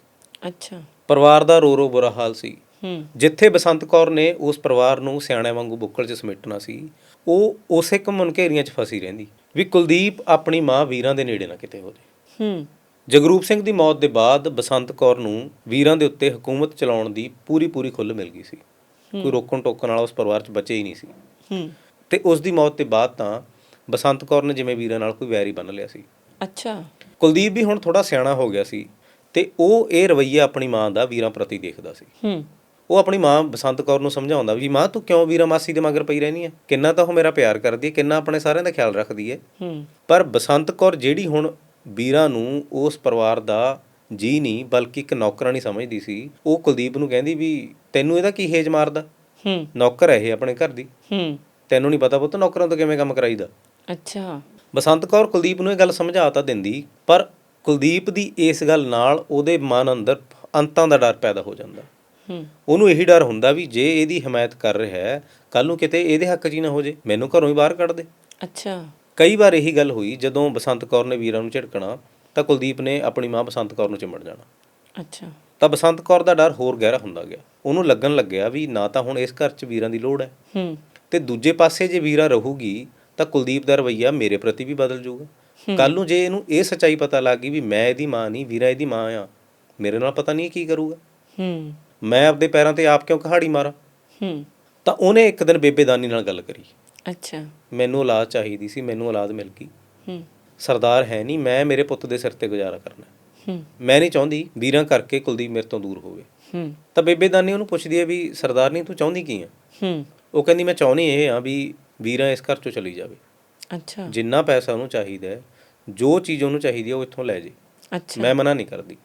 ਅੱਛਾ। ਪਰਿਵਾਰ ਦਾ ਰੋ ਰੋ ਬੁਰਾ ਹਾਲ ਸੀ। ਹੂੰ। ਜਿੱਥੇ ਬਸੰਤ ਕੌਰ ਨੇ ਉਸ ਪਰਿਵਾਰ ਨੂੰ ਸਿਆਣਿਆਂ ਵਾਂਗੂ ਬੁੱਕਲ 'ਚ ਸਮੇਟਣਾ ਸੀ ਉਹ ਉਸੇ ਘੁੰਮਣ ਘੇਰੀਆਂ 'ਚ ਫਸੀ ਰਹਿੰਦੀ ਵੀ ਕੁਲਦੀਪ ਆਪਣੀ ਮਾਂ ਵੀਰਾਂ ਦੇ ਨੇੜੇ ਨਾ ਕਿਤੇ ਹੋ ਜਾਏ ਹੂੰ। ਜਗਰੂਪ ਸਿੰਘ ਦੀ ਮੌਤ ਦੇ ਬਾਅਦ ਬਸੰਤ ਕੌਰ ਨੂੰ ਵੀਰਾਂ ਦੇ ਉੱਤੇ ਹਕੂਮਤ ਚਲਾਉਣ ਦੀ ਪੂਰੀ ਪੂਰੀ ਖੁੱਲ੍ਹ ਮਿਲ ਗਈ ਸੀ। ਕੋਈ ਰੋਕਣ ਟੋਕਣ ਵਾਲਾ ਉਸ ਪਰਿਵਾਰ 'ਚ ਬਚੇ ਹੀ ਨਹੀਂ ਸੀ। ਹੂੰ। ਤੇ ਉਸ ਦੀ ਮੌਤ ਦੇ ਬਾਅਦ ਤਾਂ ਬਸੰਤ ਕੌਰ ਨੇ ਜਿਵੇਂ ਵੀਰਾਂ ਨਾਲ ਕੋਈ ਵੈਰੀ ਬੰਨ ਲਿਆ ਸੀ। ਅੱਛਾ। ਕੁਲਦੀਪ ਵੀ ਹੁਣ ਥੋੜਾ ਸਿਆਣਾ ਹੋ ਗਿਆ ਸੀ ਤੇ ਉਹ ਇਹ ਰਵੱਈਆ ਆਪਣੀ ਮਾਂ ਦਾ ਵੀਰਾਂ ਪ੍ਰਤੀ ਦੇਖਦਾ ਸੀ। ਹੂੰ। ਉਹ ਆਪਣੀ ਮਾਂ ਬਸੰਤ ਕੌਰ ਨੂੰ ਸਮਝਾਉਂਦਾ ਵੀ ਮਾਂ ਤੂੰ ਕਿਉਂ ਵੀਰਾ ਮਾਸੀ ਦੇ ਮਗਰ ਪਈ ਰਹਿਨੀ ਹੈ ਕਿੰਨਾ ਤਾਂ ਉਹ ਮੇਰਾ ਪਿਆਰ ਕਰਦੀ ਹੈ ਕਿੰਨਾ ਆਪਣੇ ਸਾਰਿਆਂ ਦਾ ਖਿਆਲ ਰੱਖਦੀ ਹੈ ਹੂੰ। ਪਰ ਬਸੰਤ ਕੌਰ ਜਿਹੜੀ ਹੁਣ ਵੀਰਾਂ ਨੂੰ ਉਸ ਪਰਿਵਾਰ ਦਾ ਜੀ ਨਹੀਂ ਬਲਕਿ ਇੱਕ ਨੌਕਰਾਨੀ ਸਮਝਦੀ ਸੀ। ਉਹ ਕੁਲਦੀਪ ਨੂੰ ਕਹਿੰਦੀ ਵੀ ਤੈਨੂੰ ਇਹਦਾ ਕੀ ਹੇਜ ਮਾਰਦਾ? ਹੂੰ। ਨੌਕਰ ਹੈ ਇਹ ਆਪਣੇ ਘਰ ਦੀ। ਹੂੰ। ਤੈਨੂੰ ਨਹੀਂ ਪਤਾ ਪੁੱਤ ਨੌਕਰਾਂ ਤੋਂ ਕਿਵੇਂ ਕੰਮ ਕਰਾਈਦਾ? ਅੱਛਾ। ਬਸੰਤ ਕੌਰ ਕੁਲਦੀਪ ਨੂੰ ਇਹ ਗੱਲ ਸਮਝਾ ਤਾਂ ਦਿੰਦੀ ਪਰ ਕੁਲਦੀਪ ਦੀ ਇਸ ਗੱਲ ਨਾਲ ਉਹਦੇ ਮਨ ਅੰਦਰ ਅੰਤਾਂ ਦਾ ਡਰ ਪੈਦਾ ਹੋ ਜਾਂਦਾ। ਹੂੰ। ਉਹਨੂੰ ਇਹੀ ਡਰ ਹੁੰਦਾ ਵੀ ਜੇ ਇਹਦੀ ਹਮਾਇਤ ਕਰ ਰਿਹਾ ਹੈ ਕੱਲ ਨੂੰ ਕਿਤੇ ਇਹਦੇ ਹੱਕ 'ਚ ਹੀ ਨਾ ਹੋ ਜੇ। ਮੈਨੂੰ ਘਰੋਂ ਹੀ ਬਾਹਰ ਕੱਢ ਦੇ। ਅੱਛਾ। ਕਈ ਵਾਰ ਇਹੀ ਗੱਲ ਹੋਈ ਜਦੋਂ ਬਸੰਤ ਕੌਰ ਨੇ ਵੀਰਾਂ ਨੂੰ ਝਿੜਕਣਾ ਤਾਂ ਕੁਲਦੀਪ ਨੇ ਆਪਣੀ ਮਾਂ ਬਸੰਤ ਕੌਰ ਨੂੰ ਚਿੰਬੜ ਜਾਣਾ। ਅੱਛਾ। ਤਾਂ ਬਸੰਤ ਕੌਰ ਦਾ ਡਰ ਹੋਰ ਗਹਿਰਾ ਹੁੰਦਾ ਗਿਆ। ਉਹਨੂੰ ਲੱਗਣ ਲੱਗਿਆ ਵੀ ਨਾ ਤਾਂ ਹੁਣ ਇਸ ਘਰ 'ਚ ਵੀਰਾਂ ਦੀ ਲੋੜ ਹੈ। ਹੂੰ। ਤੇ ਦੂਜੇ ਪਾਸੇ ਜੇ ਵੀਰਾ ਰਹੂਗੀ ਤਾਂ ਕੁਲਦੀਪ ਦਾ ਰਵਈਆ ਮੇਰੇ ਪ੍ਰਤੀ ਵੀ ਬਦਲ ਜਾਊਗਾ। ਕੱਲ ਨੂੰ ਜੇ ਇਹਨੂੰ ਇਹ ਸੱਚਾਈ ਪਤਾ ਲੱਗ ਗਈ ਵੀ ਮੈਂ ਇਹਦੀ ਮਾਂ ਨਹੀਂ ਵੀਰਾ ਇਹਦੀ ਮਾਂ ਆ ਮੇਰੇ ਨਾਲ ਪਤਾ ਨਹੀਂ ਕੀ ਕਰੂਗਾ। ਹੂੰ। ਮੈਂ ਆਪਦੇ ਪੈਰਾਂ ਤੇ ਆਪ ਕਿਉਂ ਕਹਾੜੀ ਮਾਰਾਂ? ਹੂੰ। ਤਾਂ ਉਹਨੇ ਇੱਕ ਦਿਨ ਬੇਬੇ ਦਾਨੀ ਨਾਲ ਗੱਲ ਕਰੀ। ਅੱਛਾ। ਮੈਨੂੰ ਔਲਾਦ ਚਾਹੀਦੀ ਸੀ ਮੈਨੂੰ ਔਲਾਦ ਮਿਲ ਗਈ। ਹੂੰ। ਸਰਦਾਰ ਹੈ ਨਹੀਂ ਮੈਂ ਮੇਰੇ ਪੁੱਤ ਦੇ ਸਿਰ ਤੇ ਗੁਜ਼ਾਰਾ ਕਰਨਾ ਹੂੰ। ਮੈਂ ਨਹੀਂ ਚਾਹੁੰਦੀ ਵੀਰਾਂ ਕਰਕੇ ਕੁਲਦੀਪ ਮੇਰੇ ਤੋਂ ਦੂਰ ਹੋਵੇ। ਹੂੰ। ਤਾਂ ਬੇਬੇ ਦਾਨੀ ਉਹਨੂੰ ਪੁੱਛਦੀ ਹੈ ਵੀ ਸਰਦਾਰ ਨਹੀਂ ਤੂੰ ਚਾਹੁੰਦੀ ਕੀ ਆ ਹੂੰ। ਉਹ ਕਹਿੰਦੀ ਮੈਂ ਚਾਹੁੰਦੀ ਇਹ ਆ ਵੀ ਵੀਰਾਂ ਇਸ ਘਰ ਚੋਂ ਚਲੀ ਜਾਵੇ। ਅੱਛਾ। ਜਿੰਨਾ ਪੈਸਾ ਉਹਨੂੰ ਚਾਹੀਦਾ ਹੈ ਜੋ ਚੀਜ਼ ਉਹਨੂੰ ਚਾਹੀਦੀ ਹੈ ਉਹ ਇੱਥੋਂ ਲੈ ਜੇ। ਅੱਛਾ। ਮੈਂ ਮਨਾ ਨਹੀਂ ਕਰਦੀ।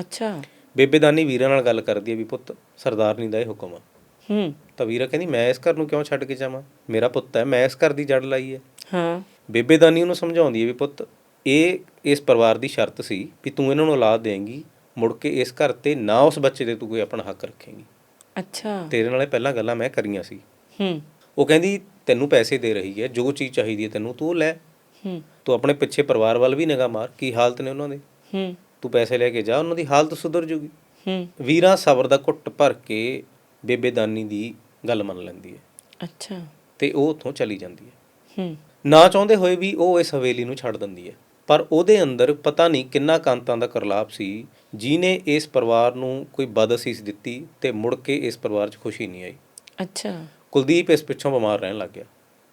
ਅੱਛਾ। ਬੇਬੇ ਦਾਨੀ ਵੀਰਾਂ ਨਾਲ ਗੱਲ ਕਰਦੀ ਹੈ ਵੀ ਪੁੱਤ ਸਰਦਾਰਨੀ ਦਾ ਇਹ ਹੁਕਮ ਆ। ਹੂੰ। ਤਾਂ ਵੀਰਾ ਕਹਿੰਦੀ ਮੈਂ ਇਸ ਘਰ ਨੂੰ ਕਿਉਂ ਛੱਡ ਕੇ ਜਾਵਾਂ? ਮੇਰਾ ਪੁੱਤ ਹੈ ਮੈਂ ਇਸ ਘਰ ਦੀ ਜੜ ਲਾਈ ਹੈ। ਹਾਂ। ਬੇਬੇ ਦਾਨੀ ਉਹਨੂੰ ਸਮਝਾਉਂਦੀ ਹੈ ਵੀ ਪੁੱਤ ਇਹ ਇਸ ਪਰਿਵਾਰ ਦੀ ਸ਼ਰਤ ਸੀ ਵੀ ਤੂੰ ਇਹਨਾਂ ਨੂੰ ਔਲਾਦ ਦੇਂਗੀ ਮੁੜ ਕੇ ਇਸ ਘਰ ਤੇ ਨਾ ਉਸ ਬੱਚੇ ਦੇ ਤੂੰ ਕੋਈ ਆਪਣਾ ਹੱਕ ਰੱਖੇਂਗੀ। ਅੱਛਾ। ਤੇਰੇ ਨਾਲੇ ਪਹਿਲਾਂ ਗੱਲਾਂ ਮੈਂ ਕਰੀਆਂ ਸੀ। ਹੂੰ। ਉਹ ਕਹਿੰਦੀ ਤੈਨੂੰ ਪੈਸੇ ਦੇ ਰਹੀ ਹੈ ਜੋ ਚੀਜ਼ ਚਾਹੀਦੀ ਹੈ ਤੈਨੂੰ ਤੂੰ ਲੈ। ਹੂੰ। ਤੂੰ ਆਪਣੇ ਪਿੱਛੇ ਪਰਿਵਾਰ ਵੱਲ ਵੀ ਨਿਗਾਹ ਮਾਰ ਕੀ ਹਾਲਤ ਨੇ ਉਹਨਾਂ ਦੇ? ਹੂੰ। ਤੂੰ ਪੈਸੇ ਲੈ ਕੇ ਜਾ ਉਹਨਾਂ ਦੀ ਹਾਲਤ ਸੁਧਰ ਜੂਗੀ। ਹੂੰ। ਵੀਰਾ ਸਬਰ ਦਾ ਘੁੱਟ ਭਰ ਕੇ ਬੇਬੇ ਦਾਨੀ ਦੀ ਗੱਲ ਮੰਨ ਲੈਂਦੀ ਹੈ। ਅੱਛਾ। ਤੇ ਉਹ ਉੱਥੋਂ ਚਲੀ ਜਾਂਦੀ ਹੈ। ਹੂੰ। ਨਾ ਚਾਹੁੰਦੇ ਹੋਏ ਵੀ ਉਹ ਇਸ ਹਵੇਲੀ ਨੂੰ ਛੱਡ ਦਿੰਦੀ ਹੈ। ਪਰ ਉਹਦੇ ਅੰਦਰ ਪਤਾ ਨਹੀਂ ਕਿੰਨਾ ਕਾਂਤਾਂ ਦਾ ਕਰਲਾਪ ਸੀ ਜਿਨੇ ਇਸ ਪਰਿਵਾਰ ਨੂੰ ਕੋਈ ਬਦਅਸੀਸ ਦਿੱਤੀ ਤੇ ਮੁੜ ਕੇ ਇਸ ਪਰਿਵਾਰ 'ਚ ਖੁਸ਼ੀ ਨਹੀਂ ਆਈ। ਅੱਛਾ। ਕੁਲਦੀਪ ਇਸ ਪਿੱਛੋਂ ਬਿਮਾਰ ਰਹਿਣ ਲੱਗ ਗਿਆ।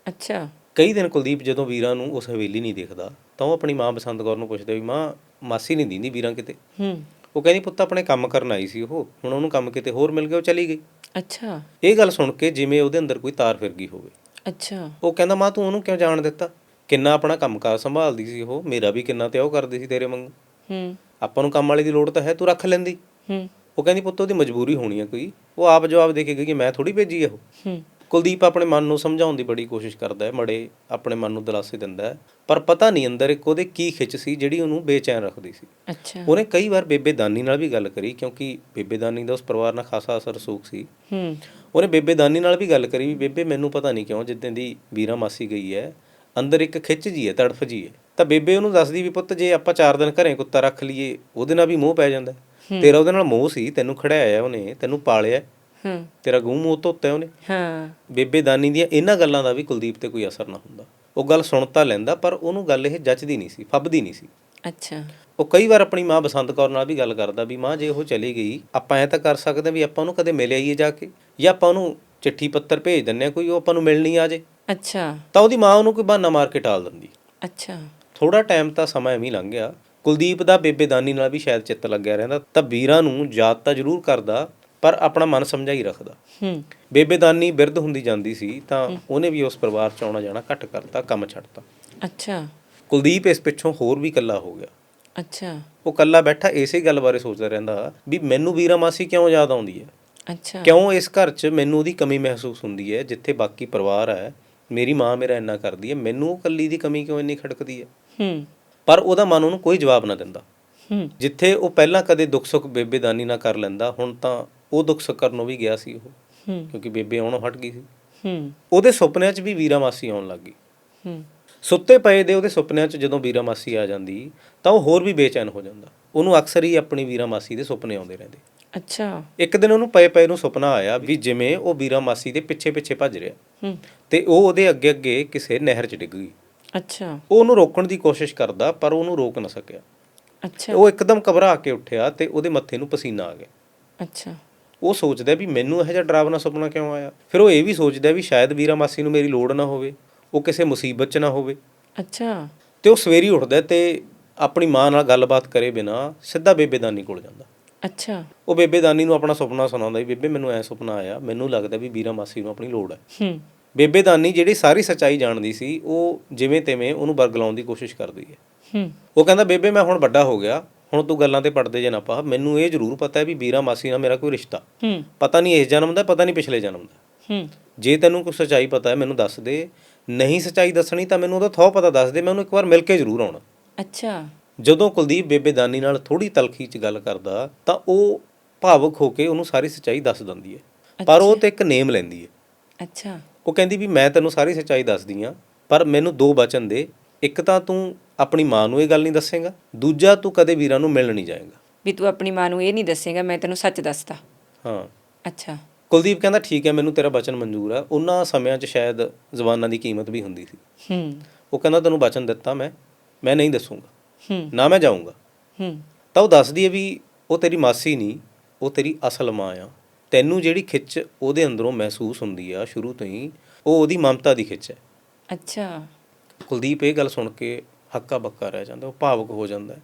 ਅੱਛਾ। ਕਈ ਦਿਨ ਕੁਲਦੀਪ ਜਦੋਂ ਵੀਰਾਂ ਨੂੰ ਉਸ ਹਵੇਲੀ ਨਹੀਂ ਦੇਖਦਾ ਤਾਂ ਉਹ ਆਪਣੀ ਮਾਂ ਬਸੰਤ ਕੌਰ ਨੂੰ ਪੁੱਛਦਾ ਵੀ ਮਾਂ ਮਾਸੀ ਨਹੀਂ ਦਿੰਦੀ ਵੀਰਾਂ ਕਿਤੇ? ਹੂੰ। ਉਹ ਕਹਿੰਦੀ ਪੁੱਤ ਆਪਣੇ ਕੰਮ ਕਰਨ ਆਈ ਸੀ ਉਹ। ਹੁਣ ਉਹਨੂੰ ਕੰਮ ਕਿਤੇ ਹੋਰ ਮਿਲ ਗਿਆ ਉਹ ਚਲੀ ਗਈ। ਅੱਛਾ। ਇਹ ਗੱਲ ਸੁਣ ਕੇ ਜਿਵੇਂ ਉਹਦੇ ਅੰਦਰ ਕੋਈ ਤਾਰ ਫਿਰ ਗਈ ਹੋਵੇ। ਅੱਛਾ। ਉਹ ਕਹਿੰਦਾ ਮਾਂ ਤੂੰ ਉਹਨੂੰ ਕਿਉਂ ਜਾਣ ਦਿੱਤਾ? ਕਿੰਨਾ ਆਪਣਾ ਕੰਮਕਾਰ ਸੰਭਾਲਦੀ ਸੀ ਉਹ। ਮੇਰਾ ਵੀ ਕਿੰਨਾ ਤੇ ਉਹ ਕਰਦੀ ਸੀ ਤੇਰੇ ਵਾਂਗੂ। ਹੂੰ। ਆਪਾਂ ਨੂੰ ਕੰਮ ਵਾਲੇ ਦੀ ਲੋੜ ਤਾਂ ਹੈ ਤੂੰ ਰੱਖ ਲੈਂਦੀ। ਹੂੰ। ਉਹ ਕਹਿੰਦੀ ਪੁੱਤ ਉਹਦੀ ਮਜਬੂਰੀ ਹੋਣੀ ਆ ਕੋਈ। ਉਹ ਆਪ ਜਵਾਬ ਦੇ ਕੇ ਗਈ ਕਿ ਮੈਂ ਥੋੜੀ ਭੇਜੀ ਆ ਉਹ। ਹੂੰ। ਕੁਲਦੀਪ ਆਪਣੇ ਮਨ ਨੂੰ ਸਮਝਾਉਣ ਦੀ ਬੜੀ ਕੋਸ਼ਿਸ਼ ਕਰਦਾ ਹੈ ਮੜੇ ਆਪਣੇ ਮਨ ਨੂੰ ਦਿਲਾਸੇ ਦਿੰਦਾ ਹੈ। ਪਰ ਪਤਾ ਨਹੀਂ ਅੰਦਰ ਇੱਕ ਉਹਦੇ ਕੀ ਖਿੱਚ ਸੀ ਜਿਹੜੀ ਉਹਨੂੰ ਬੇਚੈਨ ਰੱਖਦੀ ਸੀ। ਅੱਛਾ। ਉਹਨੇ ਕਈ ਵਾਰ ਬੇਬੇ ਦਾਨੀ ਨਾਲ ਵੀ ਗੱਲ ਕਰੀ ਕਿਉਂਕਿ ਬੇਬੇ ਦਾਨੀ ਦਾ ਉਸ ਪਰਿਵਾਰ ਨਾਲ ਖਾਸਾ ਅਸਰ ਸੂਖ ਸੀ। ਹੂੰ। ਉਹਨੇ ਬੇਬੇ ਦਾਨੀ ਨਾਲ ਵੀ ਗੱਲ ਕਰੀ ਵੀ ਬੇਬੇ ਮੈਨੂੰ ਪਤਾ ਨਹੀਂ ਕਿਉਂ ਜਿੱਦਾਂ ਦੀ ਵੀਰਾ ਮਾਸੀ ਗਈ ਹੈ ਅੰਦਰ ਇੱਕ ਖਿੱਚ ਜੀ ਹੈ ਤੜਫ ਜੀ ਹੈ। ਤਾਂ ਬੇਬੇ ਉਹਨੂੰ ਦੱਸਦੀ ਵੀ ਪੁੱਤ ਜੇ ਆਪਾਂ 4 ਦਿਨ ਘਰੇ ਕੁੱਤਾ ਰੱਖ ਲਈਏ ਉਹਦੇ ਨਾਲ ਵੀ ਮੋਹ ਪੈ ਜਾਂਦਾ। ਤੇਰਾ ਉਹਦੇ ਨਾਲ ਮੋਹ ਸੀ ਤੈਨੂੰ ਖੜਾਇਆ ਉਹਨੇ ਤੈਨੂੰ ਪਾਲਿਆ ਹਾਂ। ਤੇਰਾ ਗੂੰ ਮੂੰਹ ਧੋਤਾ ਉਹਨੇ। ਹਾਂ। ਬੇਬੇ ਦਾਨੀ ਦੀਆਂ ਇਹਨਾਂ ਗੱਲਾਂ ਦਾ ਵੀ ਕੁਲਦੀਪ ਤੇ ਕੋਈ ਅਸਰ ਨਾ ਹੁੰਦਾ। ਉਹ ਗੱਲ ਸੁਣ ਤਾਂ ਲੈਂਦਾ ਪਰ ਉਹਨੂੰ ਗੱਲ ਇਹ ਜੱਚਦੀ ਨਹੀਂ ਸੀ ਫੱਬਦੀ ਨਹੀਂ ਸੀ। ਅੱਛਾ। ਉਹ ਕਈ ਵਾਰ ਆਪਣੀ ਮਾਂ ਬਸੰਤ ਕੌਰ ਨਾਲ ਵੀ ਗੱਲ ਕਰਦਾ ਵੀ ਮਾਂ ਜੇ ਉਹ ਚਲੀ ਗਈ ਆਪਾਂ ਐ ਤਾਂ ਕਰ ਸਕਦੇ ਵੀ ਆਪਾਂ ਉਹਨੂੰ ਕਦੇ ਮਿਲ ਆਈਏ ਜਾ ਕੇ? ਜਾਂ ਆਪਾਂ ਉਹਨੂੰ ਚਿੱਠੀ ਪੱਤਰ ਭੇਜ ਦਿੰਨੇ ਆ ਕੋਈ ਉਹ ਆਪਾਂ ਨੂੰ ਮਿਲਣ ਨਹੀਂ ਆ ਜੇ? ਅੱਛਾ। ਤਾਂ ਉਹਦੀ ਮਾਂ ਉਹਨੂੰ ਕੋਈ ਬਹਾਨਾ ਮਾਰ ਕੇ ਟਾਲ ਦਿੰਦੀ। ਅੱਛਾ। ਥੋੜਾ ਟਾਈਮ ਤਾਂ ਸਮਾਂ ਐਵੇਂ ਲੰਘ ਗਿਆ। ਕੁਲਦੀਪ ਦਾ ਬੇਬੇ ਦਾਨੀ ਨਾਲ ਵੀ ਸ਼ਾਇਦ ਚਿੱਤ ਲੱਗਿਆ ਰਹਿੰਦਾ। ਤਾਂ ਵੀਰਾਂ ਨੂੰ ਯਾਦ ਤਾਂ ਜ਼ਰੂਰ ਕਰਦਾ ਪਰ ਆਪਣਾ ਮਨ ਸਮਝਾ ਹੀ ਰੱਖਦਾ। ਹੂੰ। ਬੇਬੇ ਦਾਨੀ ਬਿਰਧ ਹੁੰਦੀ ਜਾਂਦੀ ਸੀ ਤਾਂ ਉਹਨੇ ਵੀ ਉਸ ਪਰਿਵਾਰ ਚ ਆਉਣਾ ਜਾਣਾ ਘੱਟ ਕਰਤਾ ਕੰਮ ਛੱਡਤਾ। ਅੱਛਾ। ਕੁਲਦੀਪ ਇਸ ਪਿੱਛੋਂ ਹੋਰ ਵੀ ਇਕੱਲਾ ਹੋ ਗਿਆ। ਅੱਛਾ। ਉਹ ਇਕੱਲਾ ਬੈਠਾ ਇਸੇ ਗੱਲ ਬਾਰੇ ਸੋਚਦਾ ਰਹਿੰਦਾ ਵੀ ਮੈਨੂੰ ਵੀਰਾ ਮਾਸੀ ਕਿਉਂ ਯਾਦ ਆਉਂਦੀ ਹੈ? ਅੱਛਾ। ਕਿਉਂ ਇਸ ਘਰ 'ਚ ਮੈਨੂੰ ਉਹਦੀ ਕਮੀ ਮਹਿਸੂਸ ਹੁੰਦੀ ਹੈ ਜਿੱਥੇ ਬਾਕੀ ਪਰਿਵਾਰ ਹੈ ਮੇਰੀ ਮਾਂ ਮੇਰਾ ਇੰਨਾ ਕਰਦੀ ਹੈ ਮੈਨੂੰ ਉਹ ਇਕੱਲੀ ਦੀ ਕਮੀ ਕਿਉਂ ਇੰਨੀ ਖੜਕਦੀ ਹੈ? ਹੂੰ। ਪਰ ਉਹਦਾ ਮਨ ਉਹਨੂੰ ਕੋਈ ਜਵਾਬ ਨਾ ਦਿੰਦਾ। ਹੂੰ। ਜਿੱਥੇ ਉਹ ਪਹਿਲਾਂ ਕਦੇ ਦੁੱਖ ਸੁੱਖ ਬੇਬੇ ਦਾਨੀ ਨਾ ਕਰ ਲੈਂਦਾ ਹੁਣ ਤਾਂ ਉਹ ਦੁੱਖ ਸੁੱਖ ਕਰਨੋਂ ਵੀ ਗਿਆ ਸੀ ਉਹ ਕਿਉਂਕਿ ਬੇਬੇ ਆਉਣੋਂ ਹਟ ਗਈ ਸੀ। ਹੂੰ। ਉਹਦੇ ਸੁਪਨਿਆਂ 'ਚ ਵੀ ਵੀਰਾ ਮਾਸੀ ਆਉਣ ਲੱਗ ਗਈ। ਹੂੰ। ਸੁੱਤੇ ਪਏ ਦੇ ਉਹਦੇ ਸੁਪਨਿਆਂ 'ਚ ਜਦੋਂ ਵੀਰਾ ਮਾਸੀ ਆ ਜਾਂਦੀ ਤਾਂ ਉਹ ਹੋਰ ਵੀ ਬੇਚੈਨ ਹੋ ਜਾਂਦਾ। ਉਹਨੂੰ ਅਕਸਰ ਹੀ ਆਪਣੀ ਵੀਰਾ ਮਾਸੀ ਦੇ ਸੁਪਨੇ ਆਉਂਦੇ ਰਹਿੰਦੇ। ਅੱਛਾ। ਇੱਕ ਦਿਨ ਉਹਨੂੰ ਪਏ ਪਏ ਨੂੰ ਸੁਪਨਾ ਆਇਆ ਵੀ ਜਿਵੇਂ ਉਹ ਵੀਰਾ ਮਾਸੀ ਦੇ ਪਿੱਛੇ ਪਿੱਛੇ ਭੱਜ ਰਿਹਾ। ਹੂੰ। ਤੇ ਉਹ ਉਹਦੇ ਅੱਗੇ ਅੱਗੇ ਕਿਸੇ ਨਹਿਰ 'ਚ ਡਿੱਗ ਗਈ। ਅੱਛਾ। ਉਹ ਉਹਨੂੰ ਰੋਕਣ ਦੀ ਕੋਸ਼ਿਸ਼ ਕਰਦਾ ਪਰ ਉਹਨੂੰ ਰੋਕ ਨਾ ਸਕਿਆ। ਅੱਛਾ। ਉਹ ਇੱਕਦਮ ਘਬਰਾ ਕੇ ਉੱਠਿਆ ਤੇ ਉਹਦੇ ਮੱਥੇ ਨੂੰ ਪਸੀਨਾ ਆ ਗਿਆ। ਅੱਛਾ। ਉਹ ਸੋਚਦਾ ਵੀ ਮੈਨੂੰ ਇਹੋ ਜਿਹਾ ਡਰਾਵਨਾ ਸੁਪਨਾ ਕਿਉਂ ਆਇਆ? ਫਿਰ ਉਹ ਇਹ ਵੀ ਸੋਚਦਾ ਵੀ ਸ਼ਾਇਦ ਵੀਰਾ ਮਾਸੀ ਨੂੰ ਮੇਰੀ ਲੋੜ ਨਾ ਹੋਵੇ ਉਹ ਕਿਸੇ ਮੁਸੀਬਤ 'ਚ ਨਾ ਹੋਵੇ। ਅੱਛਾ। ਤੇ ਉਹ ਸਵੇਰੀ ਉੱਠਦਾ ਤੇ ਆਪਣੀ ਮਾਂ ਨਾਲ ਗੱਲਬਾਤ ਕਰੇ ਬਿਨਾ ਸਿੱਧਾ ਬੇਬੇ ਦਾਨੀ ਕੋਲ ਜਾਂਦਾ। ਅੱਛਾ। ਉਹ ਬੇਬੇ ਦਾਨੀ ਨੂੰ ਆਪਣਾ ਸੁਪਨਾ ਸੁਣਾਉਂਦਾ ਵੀ ਬੇਬੇ ਮੈਨੂੰ ਐ ਸੁਪਨਾ ਆਇਆ ਮੈਨੂੰ ਲੱਗਦਾ ਵੀ ਵੀਰਾ ਮਾਸੀ ਨੂੰ ਆਪਣੀ ਲੋੜ ਹੈ। ਹੂੰ। ਬੇਬੇ ਦਾਨੀ ਜਿਹੜੀ ਸਾਰੀ ਸੱਚਾਈ ਜਾਣਦੀ ਸੀ ਉਹ ਜਿਵੇਂ ਤਿਵੇਂ ਉਹਨੂੰ ਬਰਗਲਾਉਣ ਦੀ ਕੋਸ਼ਿਸ਼ ਕਰਦੀ ਹੈ। ਹੂੰ। ਉਹ ਕਹਿੰਦਾ ਬੇਬੇ ਮੈਂ ਹੁਣ ਵੱਡਾ ਹੋ ਗਿਆ ਹੁਣ ਤੂੰ ਗੱਲਾਂ ਤੇ ਪੜਦੇ ਜੇ ਨਾ ਪਾ ਮੈਨੂੰ ਇਹ ਜ਼ਰੂਰ ਪਤਾ ਹੈ ਵੀ ਵੀਰਾ ਮਾਸੀ ਨਾਲ ਮੇਰਾ ਕੋਈ ਰਿਸ਼ਤਾ। ਹੂੰ। ਪਤਾ ਨਹੀਂ ਇਸ ਜਨਮ ਦਾ ਪਤਾ ਨਹੀਂ ਪਿਛਲੇ ਜਨਮ ਦਾ। ਹੂੰ। ਜੇ ਤੈਨੂੰ ਕੋਈ ਸੱਚਾਈ ਪਤਾ ਹੈ ਮੈਨੂੰ ਦੱਸ ਦੇ। ਨਹੀਂ ਸੱਚਾਈ ਦੱਸਣੀ ਤਾਂ ਮੈਨੂੰ ਉਹਦਾ ਥੋ ਪਤਾ ਦੱਸ ਦੇ ਮੈਂ ਉਹਨੂੰ ਇੱਕ ਵਾਰ ਮਿਲ ਕੇ ਜ਼ਰੂਰ ਆਉਣਾ। ਅੱਛਾ। ਜਦੋਂ ਕੁਲਦੀਪ ਬੇਬੇ ਦਾਨੀ ਨਾਲ ਥੋੜੀ ਤਲਖੀ 'ਚ ਗੱਲ ਕਰਦਾ ਤਾਂ ਉਹ ਭਾਵੁਕ ਹੋ ਕੇ ਉਹਨੂੰ ਸਾਰੀ ਸੱਚਾਈ ਦੱਸ ਦਿੰਦੀ ਹੈ। ਪਰ ਉਹ ਤੇ ਇੱਕ ਨੇਮ ਲੈਂਦੀ ਹੈ। ਅੱਛਾ। ਉਹ ਕਹਿੰਦੀ ਵੀ ਮੈਂ ਤੈਨੂੰ ਸਾਰੀ ਸੱਚਾਈ ਦੱਸਦੀ ਆ ਪਰ ਮੈਨੂੰ ਦੋ ਬਚਨ ਦੇ ਇੱਕ ਤਾਂ ਤੂੰ ਆਪਣੀ ਮਾਂ ਨੂੰ ਇਹ ਗੱਲ ਨਹੀਂ ਦੱਸੇਗਾ ਦੂਜਾ ਤੂੰ ਕਦੇ ਵੀਰਾਂ ਨੂੰ ਮਿਲਣ ਨਹੀਂ ਜਾਏਗਾ। ਵੀ ਤੂੰ ਆਪਣੀ ਮਾਂ ਨੂੰ ਇਹ ਨਹੀਂ ਦੱਸੇਗਾ ਮੈਂ ਤੈਨੂੰ ਸੱਚ ਦੱਸਦਾ। ਹਾਂ। ਅੱਛਾ। ਕੁਲਦੀਪ ਕਹਿੰਦਾ ਠੀਕ ਹੈ ਮੈਨੂੰ ਤੇਰਾ ਬਚਨ ਮਨਜ਼ੂਰ ਆ। ਉਹਨਾਂ ਸਮਿਆਂ 'ਚ ਸ਼ਾਇਦ ਜ਼ਬਾਨਾਂ ਦੀ ਕੀਮਤ ਵੀ ਹੁੰਦੀ ਸੀ। ਹੂੰ। ਉਹ ਕਹਿੰਦਾ ਤੈਨੂੰ ਬਚਨ ਦਿੱਤਾ ਮੈਂ ਮੈਂ ਨਹੀਂ ਦੱਸੂਗਾ। ਹੂੰ। ਨਾ ਮੈਂ ਜਾਊਂਗਾ। ਹੂੰ। ਤਾਂ ਉਹ ਦੱਸਦੀ ਹੈ ਵੀ ਉਹ ਤੇਰੀ ਮਾਸੀ ਨਹੀਂ ਉਹ ਤੇਰੀ ਅਸਲ ਮਾਂ ਆ। ਤੈਨੂੰ ਜਿਹੜੀ ਖਿੱਚ ਉਹਦੇ ਅੰਦਰੋਂ ਮਹਿਸੂਸ ਹੁੰਦੀ ਆ ਸ਼ੁਰੂ ਤੋਂ ਹੀ ਉਹ ਉਹਦੀ ਮਮਤਾ ਦੀ ਖਿੱਚ ਹੈ। ਅੱਛਾ। ਕੁਲਦੀਪ ਇਹ ਗੱਲ ਸੁਣ ਕੇ ਹੱਕਾ ਬੱਕਾ ਰਹਿ ਜਾਂਦਾ ਉਹ ਭਾਵੁਕ ਹੋ ਜਾਂਦਾ।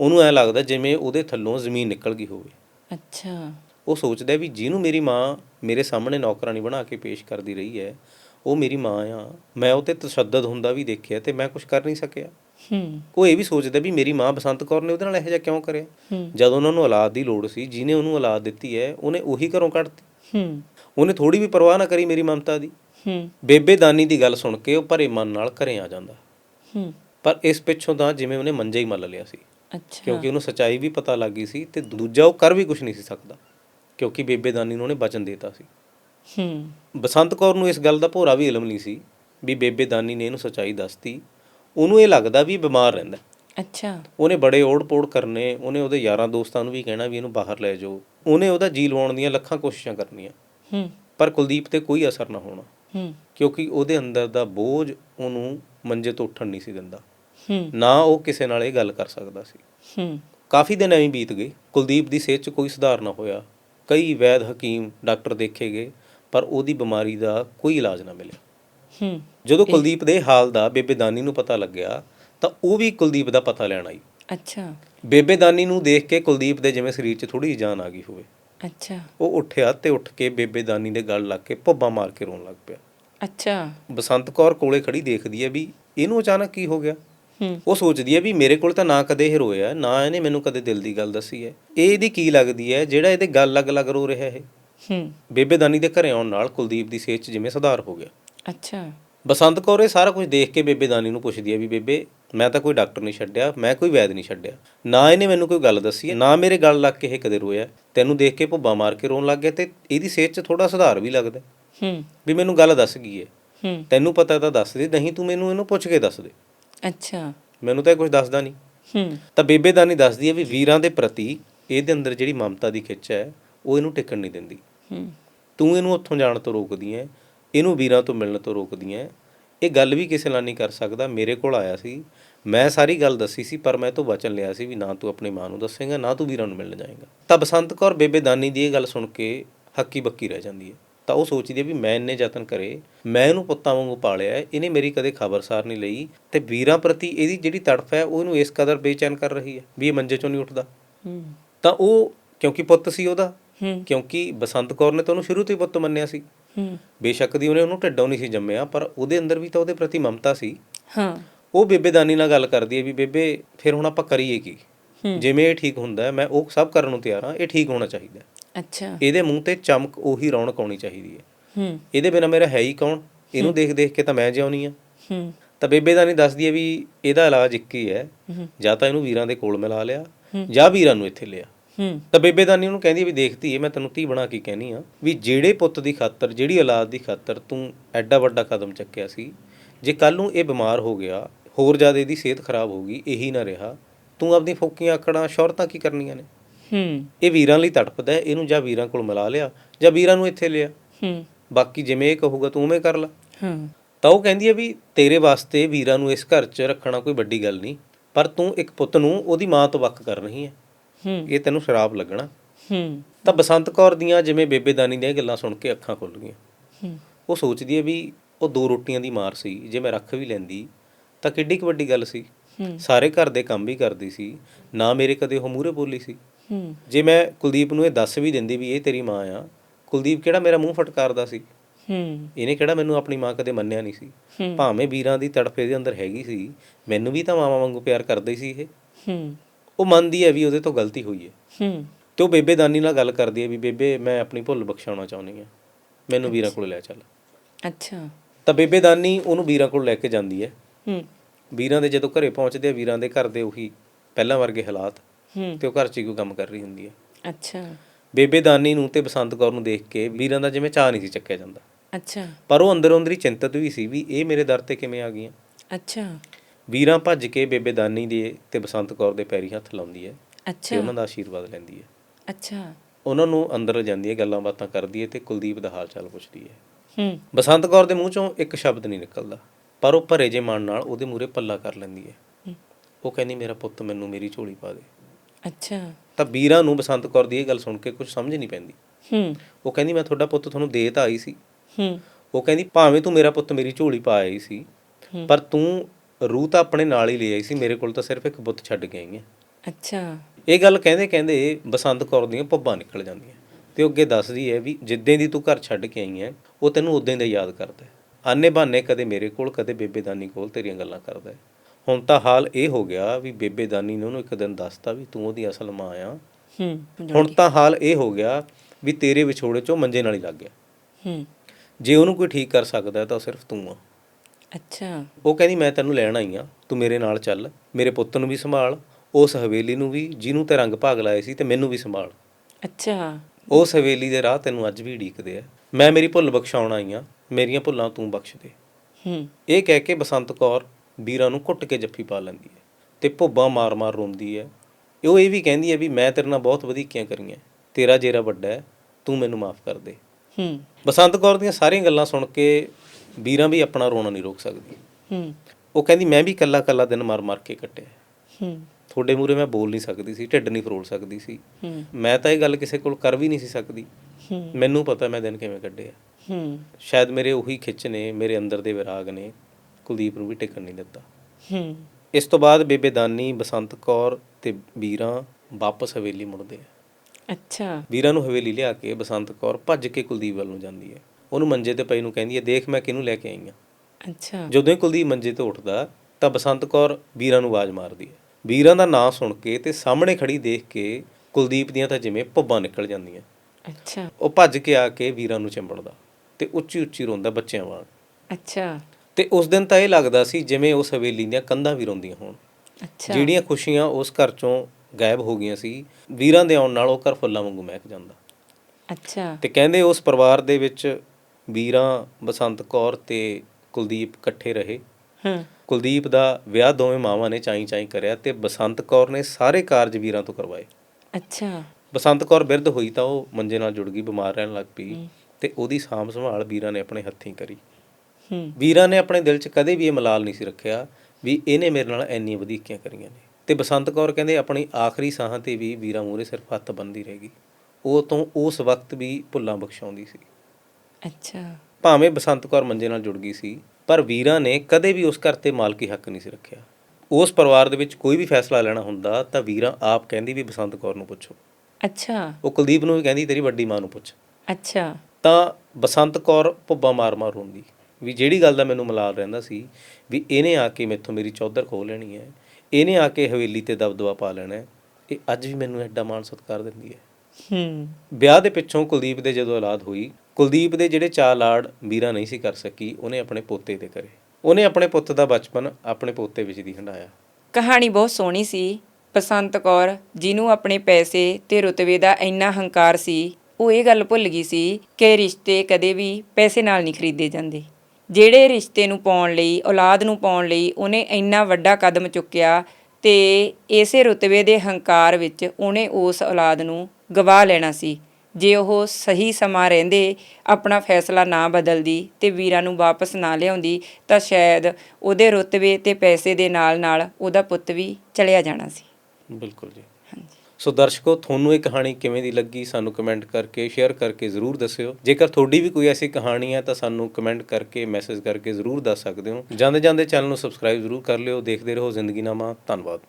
ਉਹਨੂੰ ਐ ਲੱਗਦਾ ਜਿਵੇਂ ਉਹਦੇ ਥੱਲੋਂ ਜ਼ਮੀਨ ਨਿਕਲ ਗਈ ਹੋਵੇ। ਅੱਛਾ। ਉਹ ਸੋਚਦਾ ਵੀ ਜਿਹਨੂੰ ਮੇਰੀ ਮਾਂ ਮੇਰੇ ਸਾਹਮਣੇ ਨੌਕਰਾਨੀ ਬਣਾ ਕੇ ਪੇਸ਼ ਕਰਦੀ ਰਹੀ ਹੈ ਉਹ ਮੇਰੀ ਮਾਂ ਆ। ਮੈਂ ਉਹ ਤੇ ਤਸ਼ੱਦਦ ਹੁੰਦਾ ਵੀ ਦੇਖਿਆ ਤੇ ਮੈਂ ਕੁਝ ਕਰ ਨਹੀਂ ਸਕਿਆ। ਹੂੰ। ਉਹ ਇਹ ਵੀ ਸੋਚਦਾ ਵੀ ਮੇਰੀ ਮਾਂ ਬਸੰਤ ਕੌਰ ਨੇ ਉਹਦੇ ਨਾਲ ਇਹੋ ਜਿਹਾ ਕਿਉਂ ਕਰਿਆ? ਜਦੋਂ ਉਹਨਾਂ ਨੂੰ ਔਲਾਦ ਦੀ ਲੋੜ ਸੀ ਜਿਹਨੇ ਉਹਨੂੰ ਔਲਾਦ ਦਿੱਤੀ ਹੈ ਉਹਨੇ ਉਹੀ ਘਰੋਂ ਕੱਢਤੀ। ਹੂੰ। ਉਹਨੇ ਥੋੜੀ ਵੀ ਪਰਵਾਹ ਨਾ ਕਰੀ ਮੇਰੀ ਮਮਤਾ ਦੀ। ਹੂੰ ਬੇਬੇ ਦਾਨੀ ਦੀ ਗੱਲ ਸੁਣ ਕੇ ਉਹ ਭਰੇ ਮਨ ਨਾਲ ਘਰੇ ਆ ਜਾਂਦਾ। ਹੂੰ ਪਰ ਇਸ ਪਿੱਛੋਂ ਤਾਂ ਜਿਵੇਂ ਉਹਨੇ ਮੰਜਾ ਹੀ ਮੱਲ ਲਿਆ ਸੀ। ਅੱਛਾ। ਕਿਉਂਕਿ ਉਹਨੂੰ ਸੱਚਾਈ ਵੀ ਪਤਾ ਲੱਗ ਗਈ ਸੀ ਤੇ ਦੂਜਾ ਉਹ ਕਰ ਵੀ ਕੁਝ ਨਹੀਂ ਸੀ ਸਕਦਾ। ਕਿਉਂਕਿ ਬੇਬੇ ਦਾਨੀ ਨੂੰ ਉਹਨੇ ਬਚਨ ਦਿੱਤਾ ਸੀ। ਹੂੰ। ਬਸੰਤ ਕੌਰ ਨੂੰ ਇਸ ਗੱਲ ਦਾ ਭੋਰਾ ਵੀ ਇਲਮ ਨਹੀਂ ਸੀ ਵੀ ਬੇਬੇ ਦਾਨੀ ਨੇ ਇਹਨੂੰ ਸੱਚਾਈ ਦੱਸਤੀ। ਉਹਨੂੰ ਇਹ ਲੱਗਦਾ ਵੀ ਬਿਮਾਰ ਰਹਿੰਦਾ। ਅੱਛਾ। ਉਹਨੇ ਬੜੇ ਓੜ-ਪੋੜ ਕਰਨੇ ਉਹਨੇ ਉਹਦੇ ਯਾਰਾਂ ਦੋਸਤਾਂ ਨੂੰ ਵੀ ਕਹਿਣਾ ਵੀ ਇਹਨੂੰ ਬਾਹਰ ਲੈ ਜਾਓ। ਉਹਨੇ ਉਹਦਾ ਜੀ ਲਵਾਉਣ ਦੀਆਂ ਲੱਖਾਂ ਕੋਸ਼ਿਸ਼ਾਂ ਕਰਨੀਆਂ। ਹੂੰ। ਪਰ ਕੁਲਦੀਪ ਤੇ ਕੋਈ ਅਸਰ ਨਾ ਹੋਣਾ। ਹੂੰ। ਕਿਉਂਕਿ ਉਹਦੇ ਅੰਦਰ ਦਾ ਬੋਝ ਉਹਨੂੰ ਮੰਜੇ ਤੋਂ ਉੱਠਣ ਨਹੀਂ ਸੀ ਦਿੰਦਾ। ਹੂੰ। ਨਾ ਉਹ ਕਿਸੇ ਨਾਲ ਇਹ ਗੱਲ ਕਰ ਸਕਦਾ ਸੀ। ਹੂੰ। ਕਾਫੀ ਦਿਨ ਐਵੇਂ ਬੀਤ ਗਏ। ਕੁਲਦੀਪ ਦੀ ਸਿਹਤ 'ਚ ਕੋਈ ਸੁਧਾਰ ਨਾ ਹੋਇਆ। ਕਈ ਵੈਦ ਹਕੀਮ ਡਾਕਟਰ ਦੇਖੇ ਗਏ ਪਰ ਉਹਦੀ ਬਿਮਾਰੀ ਦਾ ਕੋਈ ਇਲਾਜ ਨਾ ਮਿਲਿਆ। ਹੂੰ। ਜਦੋਂ ਕੁਲਦੀਪ ਦੇ ਹਾਲ ਦਾ ਬੇਬੇ ਦਾਨੀ ਨੂੰ ਪਤਾ ਲੱਗਿਆ ਤਾਂ ਉਹ ਵੀ ਕੁਲਦੀਪ ਦਾ ਪਤਾ ਲੈਣ ਆਈ। ਅੱਛਾ। ਬੇਬੇ ਦਾਨੀ ਨੂੰ ਦੇਖ ਕੇ ਕੁਲਦੀਪ ਦੇ ਜਿਵੇਂ ਸਰੀਰ 'ਚ ਥੋੜੀ ਜਾਨ ਆ ਗਈ ਹੋਵੇ। ਅੱਛਾ। ਉਹ ਉੱਠਿਆ ਤੇ ਉੱਠ ਕੇ ਬੇਬੇ ਦਾਨੀ ਦੇ ਗਲ ਲੱਗ ਕੇ ਭੱਬਾ ਮਾਰ ਕੇ ਰੋਣ ਲੱਗ ਪਿਆ। ਅੱਛਾ। ਬਸੰਤ ਕੌਰ ਕੋਲੇ ਖੜੀ ਦੇਖਦੀ ਹੈ ਵੀ ਇਹਨੂੰ ਅਚਾਨਕ ਕੀ ਹੋ ਗਿਆ? ਹੂੰ। ਉਹ ਸੋਚਦੀ ਹੈ ਵੀ ਮੇਰੇ ਕੋਲ ਤਾਂ ਨਾ ਕਦੇ ਇਹ ਰੋਇਆ ਨਾ ਇਹਨੇ ਮੈਨੂੰ ਕਦੇ ਦਿਲ ਦੀ ਗੱਲ ਦੱਸੀ ਹੈ। ਇਹ ਇਹਦੀ ਕੀ ਲੱਗਦੀ ਹੈ? ਜਿਹੜਾ ਇਹਦੇ ਗੱਲ ਲੱਗ ਲੱਗ ਰੋ ਰਿਹਾ ਇਹ ਹੂੰ। ਬੇਬੇ ਦਾਨੀ ਦੇ ਘਰੇ ਆਉਣ ਨਾਲ ਕੁਲਦੀਪ ਦੀ ਸਿਹਤ 'ਚ ਜਿਵੇਂ ਸੁਧਾਰ ਹੋ ਗਿਆ। ਅੱਛਾ। ਬਸੰਤ ਕੌਰ ਇਹ ਸਾਰਾ ਕੁਝ ਦੇਖ ਕੇ ਬੇਬੇ ਦਾਨੀ ਨੂੰ ਪੁੱਛਦੀ ਹੈ ਵੀ ਬੇਬੇ ਮੈਂ ਤਾਂ ਕੋਈ ਡਾਕਟਰ ਨਹੀਂ ਛੱਡਿਆ ਮੈਂ ਕੋਈ ਵੈਦ ਨਹੀਂ ਛੱਡਿਆ। ਨਾ ਇਹਨੇ ਮੈਨੂੰ ਕੋਈ ਗੱਲ ਦੱਸੀ ਹੈ ਨਾ ਮੇਰੇ ਗੱਲ ਲੱਗ ਕੇ ਇਹ ਕਦੇ ਰੋਇਆ। ਤੈਨੂੰ ਦੇਖ ਕੇ ਭੁੱਬਾ ਮਾਰ ਕੇ ਰੋਣ ਲੱਗ ਗਿਆ ਤੇ ਇਹਦੀ ਸਿਹਤ 'ਚ ਥੋੜਾ ਸੁਧਾਰ ਵੀ ਲੱਗਦਾ। ਹੂੰ। ਵੀ ਮੈਨੂੰ ਗੱਲ ਦੱਸ ਗਈ ਹੈ ਹੂੰ। ਤੈਨੂੰ ਪਤਾ ਤਾਂ ਦੱਸ ਦੇ ਨਹੀਂ ਤੂੰ ਮੈਨੂੰ ਇਹਨੂੰ ਪੁੱਛ ਕੇ ਦੱਸ ਦੇ। ਅੱਛਾ। ਮੈਨੂੰ ਤਾਂ ਇਹ ਕੁਝ ਦੱਸਦਾ ਨਹੀਂ। ਹੂੰ। ਤਾਂ ਬੇਬੇ ਦਾਨੀ ਦੱਸਦੀ ਹੈ ਵੀ ਵੀਰਾਂ ਦੇ ਪ੍ਰਤੀ ਇਹਦੇ ਅੰਦਰ ਜਿਹੜੀ ਮਮਤਾ ਦੀ ਖਿੱਚ ਹੈ ਉਹ ਇਹਨੂੰ ਟਿਕਣ ਨਹੀਂ ਦਿੰਦੀ। ਹੂੰ। ਤੂੰ ਇਹਨੂੰ ਉੱਥੋਂ ਜਾਣ ਤੋਂ ਰੋਕਦੀ ਐ ਇਹਨੂੰ ਵੀਰਾਂ ਤੋਂ ਮਿਲਣ ਤੋਂ ਰੋਕਦੀ ਐ ਇਹ ਗੱਲ ਵੀ ਕਿਸੇ ਨਾਲ ਨਹੀਂ ਕਰ ਸਕਦਾ ਮੇਰੇ ਕੋਲ ਆਇਆ ਸੀ। ਮੈਂ ਸਾਰੀ ਗੱਲ ਦੱਸੀ ਸੀ ਪਰ ਮੈਂ ਤੋਂ ਵਚਨ ਲਿਆ ਸੀ ਵੀ ਨਾ ਤੂੰ ਆਪਣੀ ਮਾਂ ਨੂੰ ਦੱਸੇਗਾ ਨਾ ਤੂੰ ਵੀਰਾਂ ਨੂੰ ਮਿਲਣ ਜਾਏਗਾ। ਤਾਂ ਬਸੰਤ ਕੌਰ ਬੇਬੇ ਦਾਨੀ ਦੀ ਇਹ ਗੱਲ ਸੁਣ ਕੇ ਹੱਕੀ ਬੱਕੀ ਰਹਿ ਜਾਂਦੀ ਹੈ। ਤਾਂ ਉਹ ਸੋਚਦੀ ਹੈ ਵੀ ਮੈਂ ਇੰਨੇ ਯਤਨ ਕਰੇ ਮੈਂ ਇਹਨੂੰ ਪੁੱਤਾਂ ਵਾਂਗੂ ਪਾਲਿਆ ਇਹਨੇ ਮੇਰੀ ਕਦੇ ਖਬਰਸਾਰ ਨਹੀਂ ਲਈ ਤੇ ਵੀਰਾਂ ਪ੍ਰਤੀ ਇਹਦੀ ਜਿਹੜੀ ਤੜਫ ਹੈ ਉਹ ਇਹਨੂੰ ਇਸ ਕਦਰ ਬੇਚੈਨ ਕਰ ਰਹੀ ਹੈ ਵੀ ਇਹ ਮੰਜੇ ਚੋਂ ਨਹੀਂ ਉੱਠਦਾ। ਤਾਂ ਉਹ ਕਿਉਂਕਿ ਪੁੱਤ ਸੀ ਉਹਦਾ ਕਿਉਂਕਿ ਬਸੰਤ ਕੌਰ ਨੇ ਤਾਂ ਉਹਨੂੰ ਸ਼ੁਰੂ ਤੋਂ ਹੀ ਪੁੱਤ ਮੰਨਿਆ ਸੀ। ਬੇਸ਼ੱਕ ਦੀ ਉਹਨੇ ਉਹਨੂੰ ਢਿੱਡੋਂ ਨਹੀਂ ਸੀ ਜੰਮਿਆ ਪਰ ਉਹਦੇ ਅੰਦਰ ਵੀ ਤਾਂ ਉਹਦੇ ਪ੍ਰਤੀ ਮਮਤਾ ਸੀ। ਹਾਂ। ਉਹ ਬੇਬੇ ਦਾਨੀ ਨਾਲ ਗੱਲ ਕਰਦੀ ਹੈ ਵੀ ਬੇਬੇ ਫਿਰ ਹੁਣ ਆਪਾਂ ਕਰੀਏ ਕੀ? ਜਿਵੇਂ ਇਹ ਠੀਕ ਹੁੰਦਾ ਮੈਂ ਉਹ ਸਭ ਕਰਨ ਨੂੰ ਤਿਆਰ ਹਾਂ ਇਹ ਠੀਕ ਹੋਣਾ ਚਾਹੀਦਾ। ਅੱਛਾ। ਇਹਦੇ ਮੂੰਹ ਤੇ ਚਮਕ ਉਹੀ ਰੌਣਕ ਆਉਣੀ ਚਾਹੀਦੀ ਹੈ। ਹੂੰ। ਇਹਦੇ ਬਿਨਾ ਮੇਰਾ ਹੈ ਹੀ ਕੌਣ? ਇਹਨੂੰ ਦੇਖ ਦੇਖ ਕੇ ਤਾਂ ਮੈਂ ਜਿਉਣੀ ਆ ਹੂੰ। ਤਾਂ ਬੇਬੇ ਦਾਨੀ ਦੱਸਦੀ ਹੈ ਵੀ ਇਹਦਾ ਇਲਾਜ ਇੱਕ ਹੀ ਹੈ। ਜਾਂ ਤਾਂ ਇਹਨੂੰ ਵੀਰਾਂ ਦੇ ਕੋਲ ਮਿਲਾ ਲਿਆ ਜਾਂ ਵੀਰਾਂ ਨੂੰ ਇੱਥੇ ਲਿਆ। ਹੂੰ। ਤਾਂ ਬੇਬੇ ਦਾਨੀ ਉਹਨੂੰ ਕਹਿੰਦੀ ਹੈ ਵੀ ਦੇਖਤੀ ਏ ਮੈਂ ਤੈਨੂੰ ਧੀ ਬਣਾ ਕੇ ਕਹਿਨੀ ਆ ਵੀ ਜਿਹੜੇ ਪੁੱਤ ਦੀ ਖਾਤਰ ਜਿਹੜੀ ਔਲਾਦ ਦੀ ਖਾਤਰ ਤੂੰ ਐਡਾ ਵੱਡਾ ਕਦਮ ਚੱਕਿਆ ਸੀ ਜੇ ਕੱਲ ਨੂੰ ਇਹ ਬਿਮਾਰ ਹੋ ਗਿਆ ਹੋਰ ਜ਼ਿਆਦਾ ਇਹਦੀ ਸਿਹਤ ਖਰਾਬ ਹੋ ਗਈ ਇਹੀ ਨਾ ਰਿਹਾ। ਤੂੰ ਆਪਣੀ ਫੋਕੀਆਂ ਆਕੜਾਂ ਸ਼ੌਹਰਤਾਂ ਕੀ ਕਰਨੀਆਂ ਨੇ? ਹੂੰ। ਇਹ ਵੀਰਾਂ ਲਈ ਤੜਪਦਾ ਹੈ, ਇਹਨੂੰ ਜਾਂ ਵੀਰਾਂ ਕੋਲ ਮਿਲਾ ਲਿਆ ਜਾਂ ਵੀਰਾਂ ਨੂੰ ਇੱਥੇ ਲਿਆ। ਹੂੰ। ਬਾਕੀ ਜਿਵੇਂ ਇਹ ਕਹੂਗਾ ਤੂੰ ਉਵੇਂ ਕਰ ਲੈ। ਹਾਂ। ਤਾਂ ਉਹ ਕਹਿੰਦੀ ਹੈ ਵੀ ਤੇਰੇ ਵਾਸਤੇ ਵੀਰਾਂ ਨੂੰ ਇਸ ਘਰ 'ਚ ਰੱਖਣਾ ਕੋਈ ਵੱਡੀ ਗੱਲ ਨਹੀਂ ਪਰ ਤੂੰ ਇੱਕ ਪੁੱਤ ਨੂੰ ਉਹਦੀ ਮਾਂ ਤੋਂ ਵੱਖ ਕਰ ਰਹੀ ਹੈ। ਹੂੰ। ਇਹ ਤੈਨੂੰ ਸ਼ਰਾਪ ਲੱਗਣਾ। ਹੂੰ। ਤਾਂ ਬਸੰਤ ਕੌਰ ਦੀਆਂ ਜਿਵੇਂ ਬੇਬੇ ਦਾਨੀ ਦੀਆਂ ਗੱਲਾਂ ਸੁਣ ਕੇ ਅੱਖਾਂ ਖੁੱਲ ਗਈਆਂ। ਹੂੰ। ਉਹ ਸੋਚਦੀ ਹੈ ਵੀ ਉਹ ਦੋ ਰੋਟੀਆਂ ਦੀ ਮਾਰ ਸੀ ਜੇ ਮੈਂ ਰੱਖ ਵੀ ਲੈਂਦੀ ਤਾਂ ਕਿੱਡੀ ਕੁ ਵੱਡੀ ਗੱਲ ਸੀ। ਸਾਰੇ ਘਰ ਦੇ ਕੰਮ ਵੀ ਕਰਦੀ ਸੀ ਨਾ ਮੇਰੇ ਕਦੇ ਉਹ ਮੂਹਰੇ ਬੋਲੀ ਸੀ। ਜੇ ਮੈਂ ਕੁਲਦੀਪ ਨੂੰ ਇਹ ਦੱਸ ਵੀ ਦਿੰਦੀ ਵੀ ਇਹ ਤੇਰੀ ਮਾਂ ਆ ਕੁਲਦੀਪ ਕਿਹੜਾ ਮੇਰਾ ਮੂੰਹ ਫਟਕਾਰਦਾ ਸੀ? ਹੂੰ। ਇਹਨੇ ਕਿਹੜਾ ਮੈਨੂੰ ਆਪਣੀ ਮਾਂ ਕਦੇ ਮੰਨਿਆ ਨਹੀਂ ਸੀ। ਭਾਵੇਂ ਵੀਰਾਂ ਦੀ ਤੜਫ ਇਹਦੇ ਅੰਦਰ ਹੈਗੀ ਸੀ ਮੈਨੂੰ ਵੀ ਤਾਂ ਮਾਵਾ ਵਾਂਗੂ ਪਿਆਰ ਕਰਦਾ ਸੀ ਇਹ। ਹੂੰ। ਉਹ ਮੰਨਦੀ ਹੈ ਵੀ ਉਹਦੇ ਤੋਂ ਗਲਤੀ ਹੋਈ ਹੈ। ਹੂੰ। ਤੇ ਉਹ ਬੇਬੇ ਦਾਨੀ ਨਾਲ ਗੱਲ ਕਰਦੀ ਹੈ ਵੀ ਬੇਬੇ ਮੈਂ ਆਪਣੀ ਭੁੱਲ ਬਖਸ਼ਾਉਣਾ ਚਾਹੁੰਦੀ ਹਾਂ। ਮੈਨੂੰ ਵੀਰਾਂ ਕੋਲ ਲੈ ਚੱਲ। ਅੱਛਾ। ਤਾਂ ਬੇਬੇ ਦਾਨੀ ਉਹਨੂੰ ਵੀਰਾਂ ਕੋਲ ਲੈ ਕੇ ਜਾਂਦੀ ਹੈ। ਹੂੰ। ਵੀਰਾਂ ਦੇ ਜਦੋਂ ਘਰੇ ਪਹੁੰਚਦੇ ਆ ਵੀਰਾਂ ਦੇ ਘਰ ਦੇ ਉਹੀ ਪਹਿਲਾਂ ਵਰਗੇ ਹਾਲਾਤ ਹੂੰ। ਤੇ ਉਹ ਘਰ 'ਚ ਹੀ ਕੋਈ ਕੰਮ ਕਰ ਰਹੀ ਹੁੰਦੀ ਹੈ ਅੱਛਾ। ਬੇਬੇ ਦਾਨੀ ਨੂੰ ਤੇ ਬਸੰਤ ਕੌਰ ਨੂੰ ਦੇਖ ਕੇ ਵੀਰਾਂ ਦਾ ਜਿਵੇਂ ਚਾਹ ਨਹੀਂ ਸੀ ਚੱਕਿਆ ਜਾਂਦਾ। ਅੱਛਾ। ਪਰ ਉਹ ਅੰਦਰੋਂ ਅੰਦਰੀ ਚਿੰਤਤ ਵੀ ਸੀ ਵੀ ਇਹ ਮੇਰੇ ਦਰ ਤੇ ਕਿਵੇਂ ਆ ਗਈਆਂ। ਅੱਛਾ। ਵੀਰਾਂ ਭੱਜ ਕੇ ਬੇਬੇ ਦਾਨੀ ਦੇ ਤੇ ਬਸੰਤ ਕੌਰ ਦੇ ਪੈਰੀ ਹੱਥ ਲਾਉਂਦੀ ਹੈ ਤੇ ਅੱਛਾ ਉਹਨਾਂ ਦਾ ਆਸ਼ੀਰਵਾਦ ਲੈਂਦੀ ਹੈ। ਅੱਛਾ। ਉਹਨਾਂ ਨੂੰ ਅੰਦਰ ਜਾਂਦੀ ਹੈ ਗੱਲਾਂ ਬਾਤਾਂ ਕਰਦੀ ਹੈ ਤੇ ਕੁਲਦੀਪ ਦਾ ਹਾਲ ਚਾਲ ਪੁੱਛਦੀ ਹੈ। ਹੂੰ। ਬਸੰਤ ਕੌਰ ਦੇ ਮੂੰਹ ਚੋਂ ਇੱਕ ਸ਼ਬਦ ਨਹੀਂ ਨਿਕਲਦਾ। ਪਰ ਉਹ ਭਰੇ ਜੇ ਮਨ ਨਾਲ ਉਹਦੇ ਮੂਰੇ ਪੱਲਾ ਕਰ ਲੈਂਦੀ ਹੈ। ਉਹ ਕਹਿੰਦੀ ਮੇਰਾ ਪੁੱਤ ਮੈਨੂੰ ਮੇਰੀ ਝੋਲੀ ਪਾ ਦੇ। ਅੱਛਾ। ਤਾਂ ਵੀਰਾਂ ਨੂੰ ਬਸੰਤ ਕੌਰ ਦੀ ਇਹ ਗੱਲ ਸੁਣ ਕੇ ਕੁਝ ਸਮਝ ਨਹੀਂ ਪੈਂਦੀ। ਹੂੰ। ਉਹ ਕਹਿੰਦੀ ਮੈਂ ਤੁਹਾਡਾ ਪੁੱਤ ਤੁਹਾਨੂੰ ਦੇ ਤਾਂ ਆਈ ਸੀ। ਹੂੰ। ਉਹ ਕਹਿੰਦੀ ਭਾਵੇਂ ਤੂੰ ਮੇਰਾ ਪੁੱਤ ਮੇਰੀ ਝੋਲੀ ਪਾ ਆਈ ਸੀ। ਪਰ ਤੂੰ ਰੂਹ ਤਾਂ ਆਪਣੇ ਨਾਲ ਹੀ ਲੈ ਆਈ ਸੀ ਮੇਰੇ ਕੋਲ ਤਾਂ ਸਿਰਫ ਇੱਕ ਬੁੱਤ ਛੱਡ ਕੇ ਆਈ ਹੈ। ਅੱਛਾ। ਇਹ ਗੱਲ ਕਹਿੰਦੇ ਕਹਿੰਦੇ ਬਸੰਤ ਕੌਰ ਦੀਆਂ ਪੱਬਾਂ ਨਿਕਲ ਜਾਂਦੀਆਂ। ਤੇ ਉਹ ਅੱਗੇ ਦੱਸਦੀ ਹੈ ਵੀ ਜਿੱਦਾਂ ਦੀ ਤੂੰ ਘਰ ਛੱਡ ਕੇ ਆਈ ਹੈ ਉਹ ਤੈਨੂੰ ਉਦਾਂ ਦਾ ਯਾਦ ਕਰਦਾ ਹੈ। ਆਨੇ ਬਹਾਨੇ ਕਦੇ ਮੇਰੇ ਕੋਲ ਕਦੇ ਬੇਬੇ ਦਾਨੀ ਕੋਲ ਤੇਰੀਆਂ ਗੱਲਾਂ ਕਰਦਾ ਹੈ। ਹੁਣ ਤਾਂ ਹਾਲ ਇਹ ਹੋ ਗਿਆ ਵੀ ਬੇਬੇ ਦਾਨੀ ਨੇ ਉਹਨੂੰ ਇੱਕ ਦਿਨ ਦੱਸਤਾ ਵੀ ਤੂੰ ਉਹਦੀ ਅਸਲ ਮਾਂ ਆ। ਹੂੰ ਹੁਣ ਤਾਂ ਹਾਲ ਇਹ ਹੋ ਗਿਆ ਵੀ ਤੇਰੇ ਵਿਛੋੜੇ ਚੋਂ ਮੰਜੇ ਨਾਲ ਹੀ ਲੱਗ ਗਿਆ। ਹੂੰ। ਜੇ ਉਹਨੂੰ ਕੋਈ ਠੀਕ ਕਰ ਸਕਦਾ ਤਾਂ ਸਿਰਫ ਤੂੰ ਆ। ਅੱਛਾ। ਉਹ ਕਹਿੰਦੀ ਮੈਂ ਤੈਨੂੰ ਲੈਣ ਆਈ ਆ। ਤੂੰ ਮੇਰੇ ਨਾਲ ਚੱਲ। ਮੇਰੇ ਪੁੱਤ ਨੂੰ ਵੀ ਸੰਭਾਲ। ਉਸ ਹਵੇਲੀ ਨੂੰ ਵੀ ਜਿਹਨੂੰ ਤੇ ਰੰਗ ਭਾਗ ਲਾਏ ਸੀ ਤੇ ਮੈਨੂੰ ਵੀ ਸੰਭਾਲ। ਅੱਛਾ। ਉਸ ਹਵੇਲੀ ਦੇ ਰਾਹ ਤੈਨੂੰ ਅੱਜ ਵੀ ਢੀਕਦੇ ਆ। ਮੈਂ ਮੇਰੀ ਭੁੱਲ ਬਖਸ਼ਾਉਣ ਆਈ ਆ। ਮੇਰੀਆਂ ਭੁੱਲਾਂ ਤੂੰ ਬਖਸ਼ ਦੇ। ਹੂੰ। ਇਹ ਕਹਿ ਕੇ ਬਸੰਤ ਕੌਰ ਵੀਰਾਂ ਨੂੰ ਘੁੱਟ ਕੇ ਜੱਫੀ ਪਾ ਲੈਂਦੀ ਹੈ ਤੇ ਭੁੱਬਾਂ ਮਾਰ-ਮਾਰ ਰੋਂਦੀ ਹੈ। ਉਹ ਇਹ ਵੀ ਕਹਿੰਦੀ ਹੈ ਵੀ ਮੈਂ ਤੇਰੇ ਨਾਲ ਬਹੁਤ ਵਧੀਕੀਆਂ ਕਰੀਆਂ। ਤੇਰਾ ਜੇਰਾ ਵੱਡਾ ਹੈ ਤੂੰ ਮੈਨੂੰ ਮਾਫ ਕਰ ਦੇ। ਹੂੰ। ਬਸੰਤ ਕੌਰ ਦੀਆਂ ਸਾਰੀਆਂ ਗੱਲਾਂ ਸੁਣ ਕੇ ਵੀਰਾਂ ਵੀ ਆਪਣਾ ਰੋਣਾ ਨਹੀਂ ਰੋਕ ਸਕਦੀ। ਹੂੰ। ਉਹ ਕਹਿੰਦੀ ਮੈਂ ਵੀ ਕੱਲਾ ਕੱਲਾ ਦਿਨ ਮਾਰ-ਮਾਰ ਕੇ ਕੱਟਿਆ ਹੂੰ। ਤੁਹਾਡੇ ਮੂਰੇ ਮੈਂ ਬੋਲ ਨਹੀਂ ਸਕਦੀ ਸੀ ਢਿੱਡ ਨਹੀਂ ਫਰੋਲ ਸਕਦੀ ਸੀ। ਹੂੰ। ਮੈਂ ਤਾਂ ਇਹ ਗੱਲ ਕਿਸੇ ਕੋਲ ਕਰ ਵੀ ਨਹੀਂ ਸੀ ਸਕਦੀ। ਹੂੰ। ਮੈਨੂੰ ਪਤਾ ਮੈਂ ਦਿਨ ਕਿਵੇਂ ਕੱਢਿਆ। ਹੂੰ। ਸ਼ਾਇਦ ਮੇਰੇ ਉਹੀ ਖਿੱਚ ਨੇ ਮੇਰੇ ਅੰਦਰ ਦੇ ਵਿਰਾਗ ਨੇ ਕੁਲਦੀਪ ਨੂੰ ਵੀ ਟਿਕਣ ਨਹੀਂ ਦਿੱਤਾ। ਹੂੰ। ਇਸ ਤੋਂ ਬਾਅਦ ਬੇਬੇ ਦਾਨੀ ਬਸੰਤ ਕੌਰ ਤੇ ਵੀਰਾਂ ਵਾਪਸ ਹਵੇਲੀ ਮੁੜਦੇ ਆ। ਅੱਛਾ। ਵੀਰਾਂ ਨੂੰ ਹਵੇਲੀ ਲਿਆ ਕੇ ਬਸੰਤ ਕੌਰ ਭੱਜ ਕੇ ਕੁਲਦੀਪ ਵੱਲ ਨੂੰ ਜਾਂਦੀ ਹੈ। ਉਹਨੂੰ ਮੰਜੇ ਤੇ ਪਈ ਨੂੰ ਕਹਿੰਦੀ ਹੈ ਦੇਖ ਮੈਂ ਕਿਹਨੂੰ ਲੈ ਕੇ ਆਈ ਹਾਂ? ਅੱਛਾ। ਜਦੋਂ ਹੀ ਕੁਲਦੀਪ ਮੰਜੇ ਤੋਂ ਉੱਠਦਾ ਤਾਂ ਬਸੰਤ ਕੌਰ ਵੀਰਾਂ ਨੂੰ ਆਵਾਜ਼ ਮਾਰਦੀ ਹੈ। ਵੀਰਾਂ ਦਾ ਨਾਂ ਸੁਣ ਕੇ ਤੇ ਸਾਹਮਣੇ ਖੜੀ ਦੇਖ ਕੇ ਕੁਲਦੀਪ ਦੀਆਂ ਤਾਂ ਜਿਵੇਂ ਭੁੱਬਾਂ ਨਿਕਲ ਜਾਂਦੀਆਂ। ਅੱਛਾ। ਉਹ ਭੱਜ ਕੇ ਆ ਕੇ ਵੀਰਾਂ ਨੂੰ ਚਿੰਬੜਦਾ। ਤੇ ਉੱਚੀ ਉੱਚੀ ਰੋਂਦਾ ਬੱਚਿਆਂ ਵਾਂਗ। ਅੱਛਾ। ਤੇ ਉਸ ਦਿਨ ਤਾਂ ਇਹ ਲੱਗਦਾ ਸੀ ਜਿਵੇਂ ਉਸ ਹਵੇਲੀ ਦੀਆਂ ਕੰਧਾਂ ਵੀ ਰੋਂਦੀਆਂ ਹੋਣ। ਅੱਛਾ। ਜਿਹੜੀਆਂ ਖੁਸ਼ੀਆਂ ਉਸ ਘਰ ਚੋਂ ਗਾਇਬ ਹੋ ਗਈਆਂ ਸੀ ਵੀਰਾਂ ਦੇ ਆਉਣ ਨਾਲ ਉਹ ਘਰ ਫੁੱਲਾਂ ਵਾਂਗੂ ਮਹਿਕ ਜਾਂਦਾ। ਅੱਛਾ। ਤੇ ਕਹਿੰਦੇ ਉਸ ਪਰਿਵਾਰ ਦੇ ਵਿੱਚ ਵੀਰਾਂ ਬਸੰਤ ਕੌਰ ਤੇ ਕੁਲਦੀਪ ਇਕੱਠੇ ਰਹੇ। ਹੂੰ। ਕੁਲਦੀਪ ਦਾ ਵਿਆਹ ਦੋਵੇਂ ਮਾਵਾਂ ਨੇ ਚਾਈ ਚਾਈ ਕਰਿਆ ਤੇ ਬਸੰਤ ਕੌਰ ਨੇ ਸਾਰੇ ਕਾਰਜ ਵੀਰਾਂ ਤੋਂ ਕਰਵਾਏ। ਅੱਛਾ। ਬਸੰਤ ਕੌਰ ਬਿਰਧ ਹੋਈ ਤਾਂ ਉਹ ਮੰਜੇ ਨਾਲ ਜੁੜ ਗਈ ਬਿਮਾਰ ਰਹਿਣ ਲੱਗ ਪਈ। ਤੇ ਉਹਦੀ ਸਾਂਭ ਸੰਭਾਲ ਵੀਰਾਂ ਨੇ ਆਪਣੇ ਹੱਥੀਂ ਕਰੀ। ਹੂੰ। ਵੀਰਾਂ ਨੇ ਆਪਣੇ ਦਿਲ 'ਚ ਕਦੇ ਵੀ ਇਹ ਮਲਾਲ ਨਹੀਂ ਸੀ ਰੱਖਿਆ ਵੀ ਇਹਨੇ ਮੇਰੇ ਨਾਲ ਇੰਨੀਆਂ ਵਧੀਕੀਆਂ ਕਰੀਆਂ ਨੇ। ਤੇ ਬਸੰਤ ਕੌਰ ਕਹਿੰਦੇ ਆਪਣੀ ਆਖਰੀ ਸਾਹਾਂ ਤੇ ਵੀ ਵੀਰਾਂ ਮੂਹਰੇ ਸਿਰਫ ਹੱਥ ਬੰਦੀ ਰਹੇਗੀ ਉਹ ਤੋਂ ਉਸ ਵਕਤ ਵੀ ਭੁੱਲਾਂ ਬਖਸ਼ਾਉਂਦੀ ਸੀ। ਅੱਛਾ। ਭਾਵੇਂ ਬਸੰਤ ਕੌਰ ਮੰਜੇ ਨਾਲ ਜੁੜ ਗਈ ਸੀ ਪਰ ਵੀਰਾਂ ਨੇ ਕਦੇ ਵੀ ਉਸ ਘਰ ਤੇ ਮਾਲਕੀ ਹੱਕ ਨਹੀਂ ਸੀ ਰੱਖਿਆ। ਉਸ ਪਰਿਵਾਰ ਦੇ ਵਿੱਚ ਕੋਈ ਵੀ ਫੈਸਲਾ ਲੈਣਾ ਹੁੰਦਾ ਤਾਂ ਵੀਰਾਂ ਆਪ ਕਹਿੰਦੀ ਵੀ ਬਸੰਤ ਕੌਰ ਨੂੰ ਪੁੱਛੋ। ਅੱਛਾ। ਉਹ ਕੁਲਦੀਪ ਨੂੰ ਵੀ ਕਹਿੰਦੀ ਤੇਰੀ ਵੱਡੀ ਮਾਂ ਨੂੰ ਪੁੱਛ। ਅੱਛਾ। ਤਾਂ ਬਸੰਤ ਕੌਰ ਭੁੱਬਾ ਮਾਰ-ਮਾਰ ਰੋਂਦੀ। ਵੀ ਜਿਹੜੀ ਗੱਲ ਦਾ ਮੈਨੂੰ ਮਲਾਲ ਰਹਿੰਦਾ ਸੀ ਵੀ ਇਹਨੇ ਆ ਕੇ ਮੈਥੋਂ ਮੇਰੀ ਚੌਧਰ ਖੋਹ ਲੈਣੀ ਹੈ ਇਹਨੇ ਆ ਕੇ ਹਵੇਲੀ ਤੇ ਦਬਦਬਾ ਪਾ ਲੈਣਾ ਹੈ ਇਹ ਅੱਜ ਵੀ ਮੈਨੂੰ ਐਡਾ ਮਾਣ ਸਤਿਕਾਰ ਦਿੰਦੀ ਹੈ। ਹੂੰ। ਵਿਆਹ ਦੇ ਪਿੱਛੋਂ ਕੁਲਦੀਪ ਦੇ ਜਦੋਂ ਔਲਾਦ ਹੋਈ ਕੁਲਦੀਪ ਦੇ ਜਿਹੜੇ ਚਾਰ ਲਾੜ ਵੀਰਾ ਨਹੀਂ ਸੀ ਕਰ ਸਕੀ ਉਹਨੇ ਆਪਣੇ ਪੋਤੇ ਤੇ ਕਰੇ ਉਹਨੇ ਆਪਣੇ ਪੁੱਤ ਦਾ ਬਚਪਨ ਆਪਣੇ ਪੋਤੇ ਵਿੱਚ ਦੀ ਹੰਡਾਇਆ ਕਹਾਣੀ ਬਹੁਤ ਸੋਹਣੀ ਸੀ। ਬਸੰਤ ਕੌਰ ਜਿਹਨੂੰ ਆਪਣੇ ਪੈਸੇ ਤੇ ਰੁਤਬੇ ਦਾ ਇੰਨਾ ਹੰਕਾਰ ਸੀ ਉਹ ਇਹ ਗੱਲ ਭੁੱਲ ਗਈ ਸੀ ਕਿ ਰਿਸ਼ਤੇ ਕਦੇ ਵੀ ਪੈਸੇ ਨਾਲ ਨਹੀਂ ਖਰੀਦੇ ਜਾਂਦੇ। ਜਿਹੜੇ ਰਿਸ਼ਤੇ ਨੂੰ ਪਾਉਣ ਲਈ, ਔਲਾਦ ਨੂੰ ਪਾਉਣ ਲਈ ਉਹਨੇ ਇੰਨਾ ਵੱਡਾ ਕਦਮ ਚੁੱਕਿਆ ਤੇ ਇਸੇ ਰੁਤਬੇ ਦੇ ਹੰਕਾਰ ਵਿੱਚ ਉਹਨੇ ਉਸ ਔਲਾਦ ਨੂੰ ਗਵਾ ਲੈਣਾ ਸੀ। ਜੇ ਉਹ ਸਹੀ ਸਮਾਂ ਰਹਿੰਦੇ, ਆਪਣਾ ਫੈਸਲਾ ਨਾ ਬਦਲਦੀ ਤੇ ਵੀਰਾਂ ਨੂੰ ਵਾਪਸ ਨਾ ਲਿਆਉਂਦੀ, ਤਾਂ ਸ਼ਾਇਦ ਉਹਦੇ ਰੁਤਬੇ ਤੇ ਪੈਸੇ ਦੇ ਨਾਲ ਨਾਲ ਉਹਦਾ ਪੁੱਤ ਵੀ ਚਲਿਆ ਜਾਣਾ ਸੀ। ਬਿਲਕੁਲ ਜੀ। ਸੋ ਦਰਸ਼ਕੋ, ਤੁਹਾਨੂੰ ਇਹ ਕਹਾਣੀ ਕਿਵੇਂ ਦੀ ਲੱਗੀ ਸਾਨੂੰ ਕਮੈਂਟ ਕਰਕੇ ਸ਼ੇਅਰ ਕਰਕੇ ਜ਼ਰੂਰ ਦੱਸਿਓ। ਜੇਕਰ ਤੁਹਾਡੀ ਵੀ ਕੋਈ ਐਸੀ ਕਹਾਣੀ ਹੈ ਤਾਂ ਸਾਨੂੰ ਕਮੈਂਟ ਕਰਕੇ ਮੈਸੇਜ ਕਰਕੇ ਜ਼ਰੂਰ ਦੱਸ ਸਕਦੇ ਹੋ। ਜਾਂਦੇ ਜਾਂਦੇ ਚੈਨਲ ਨੂੰ ਸਬਸਕ੍ਰਾਈਬ ਜ਼ਰੂਰ ਕਰ ਲਿਓ। ਦੇਖਦੇ ਰਹੋ ਜ਼ਿੰਦਗੀਨਾਮਾ ਧੰਨਵਾਦ।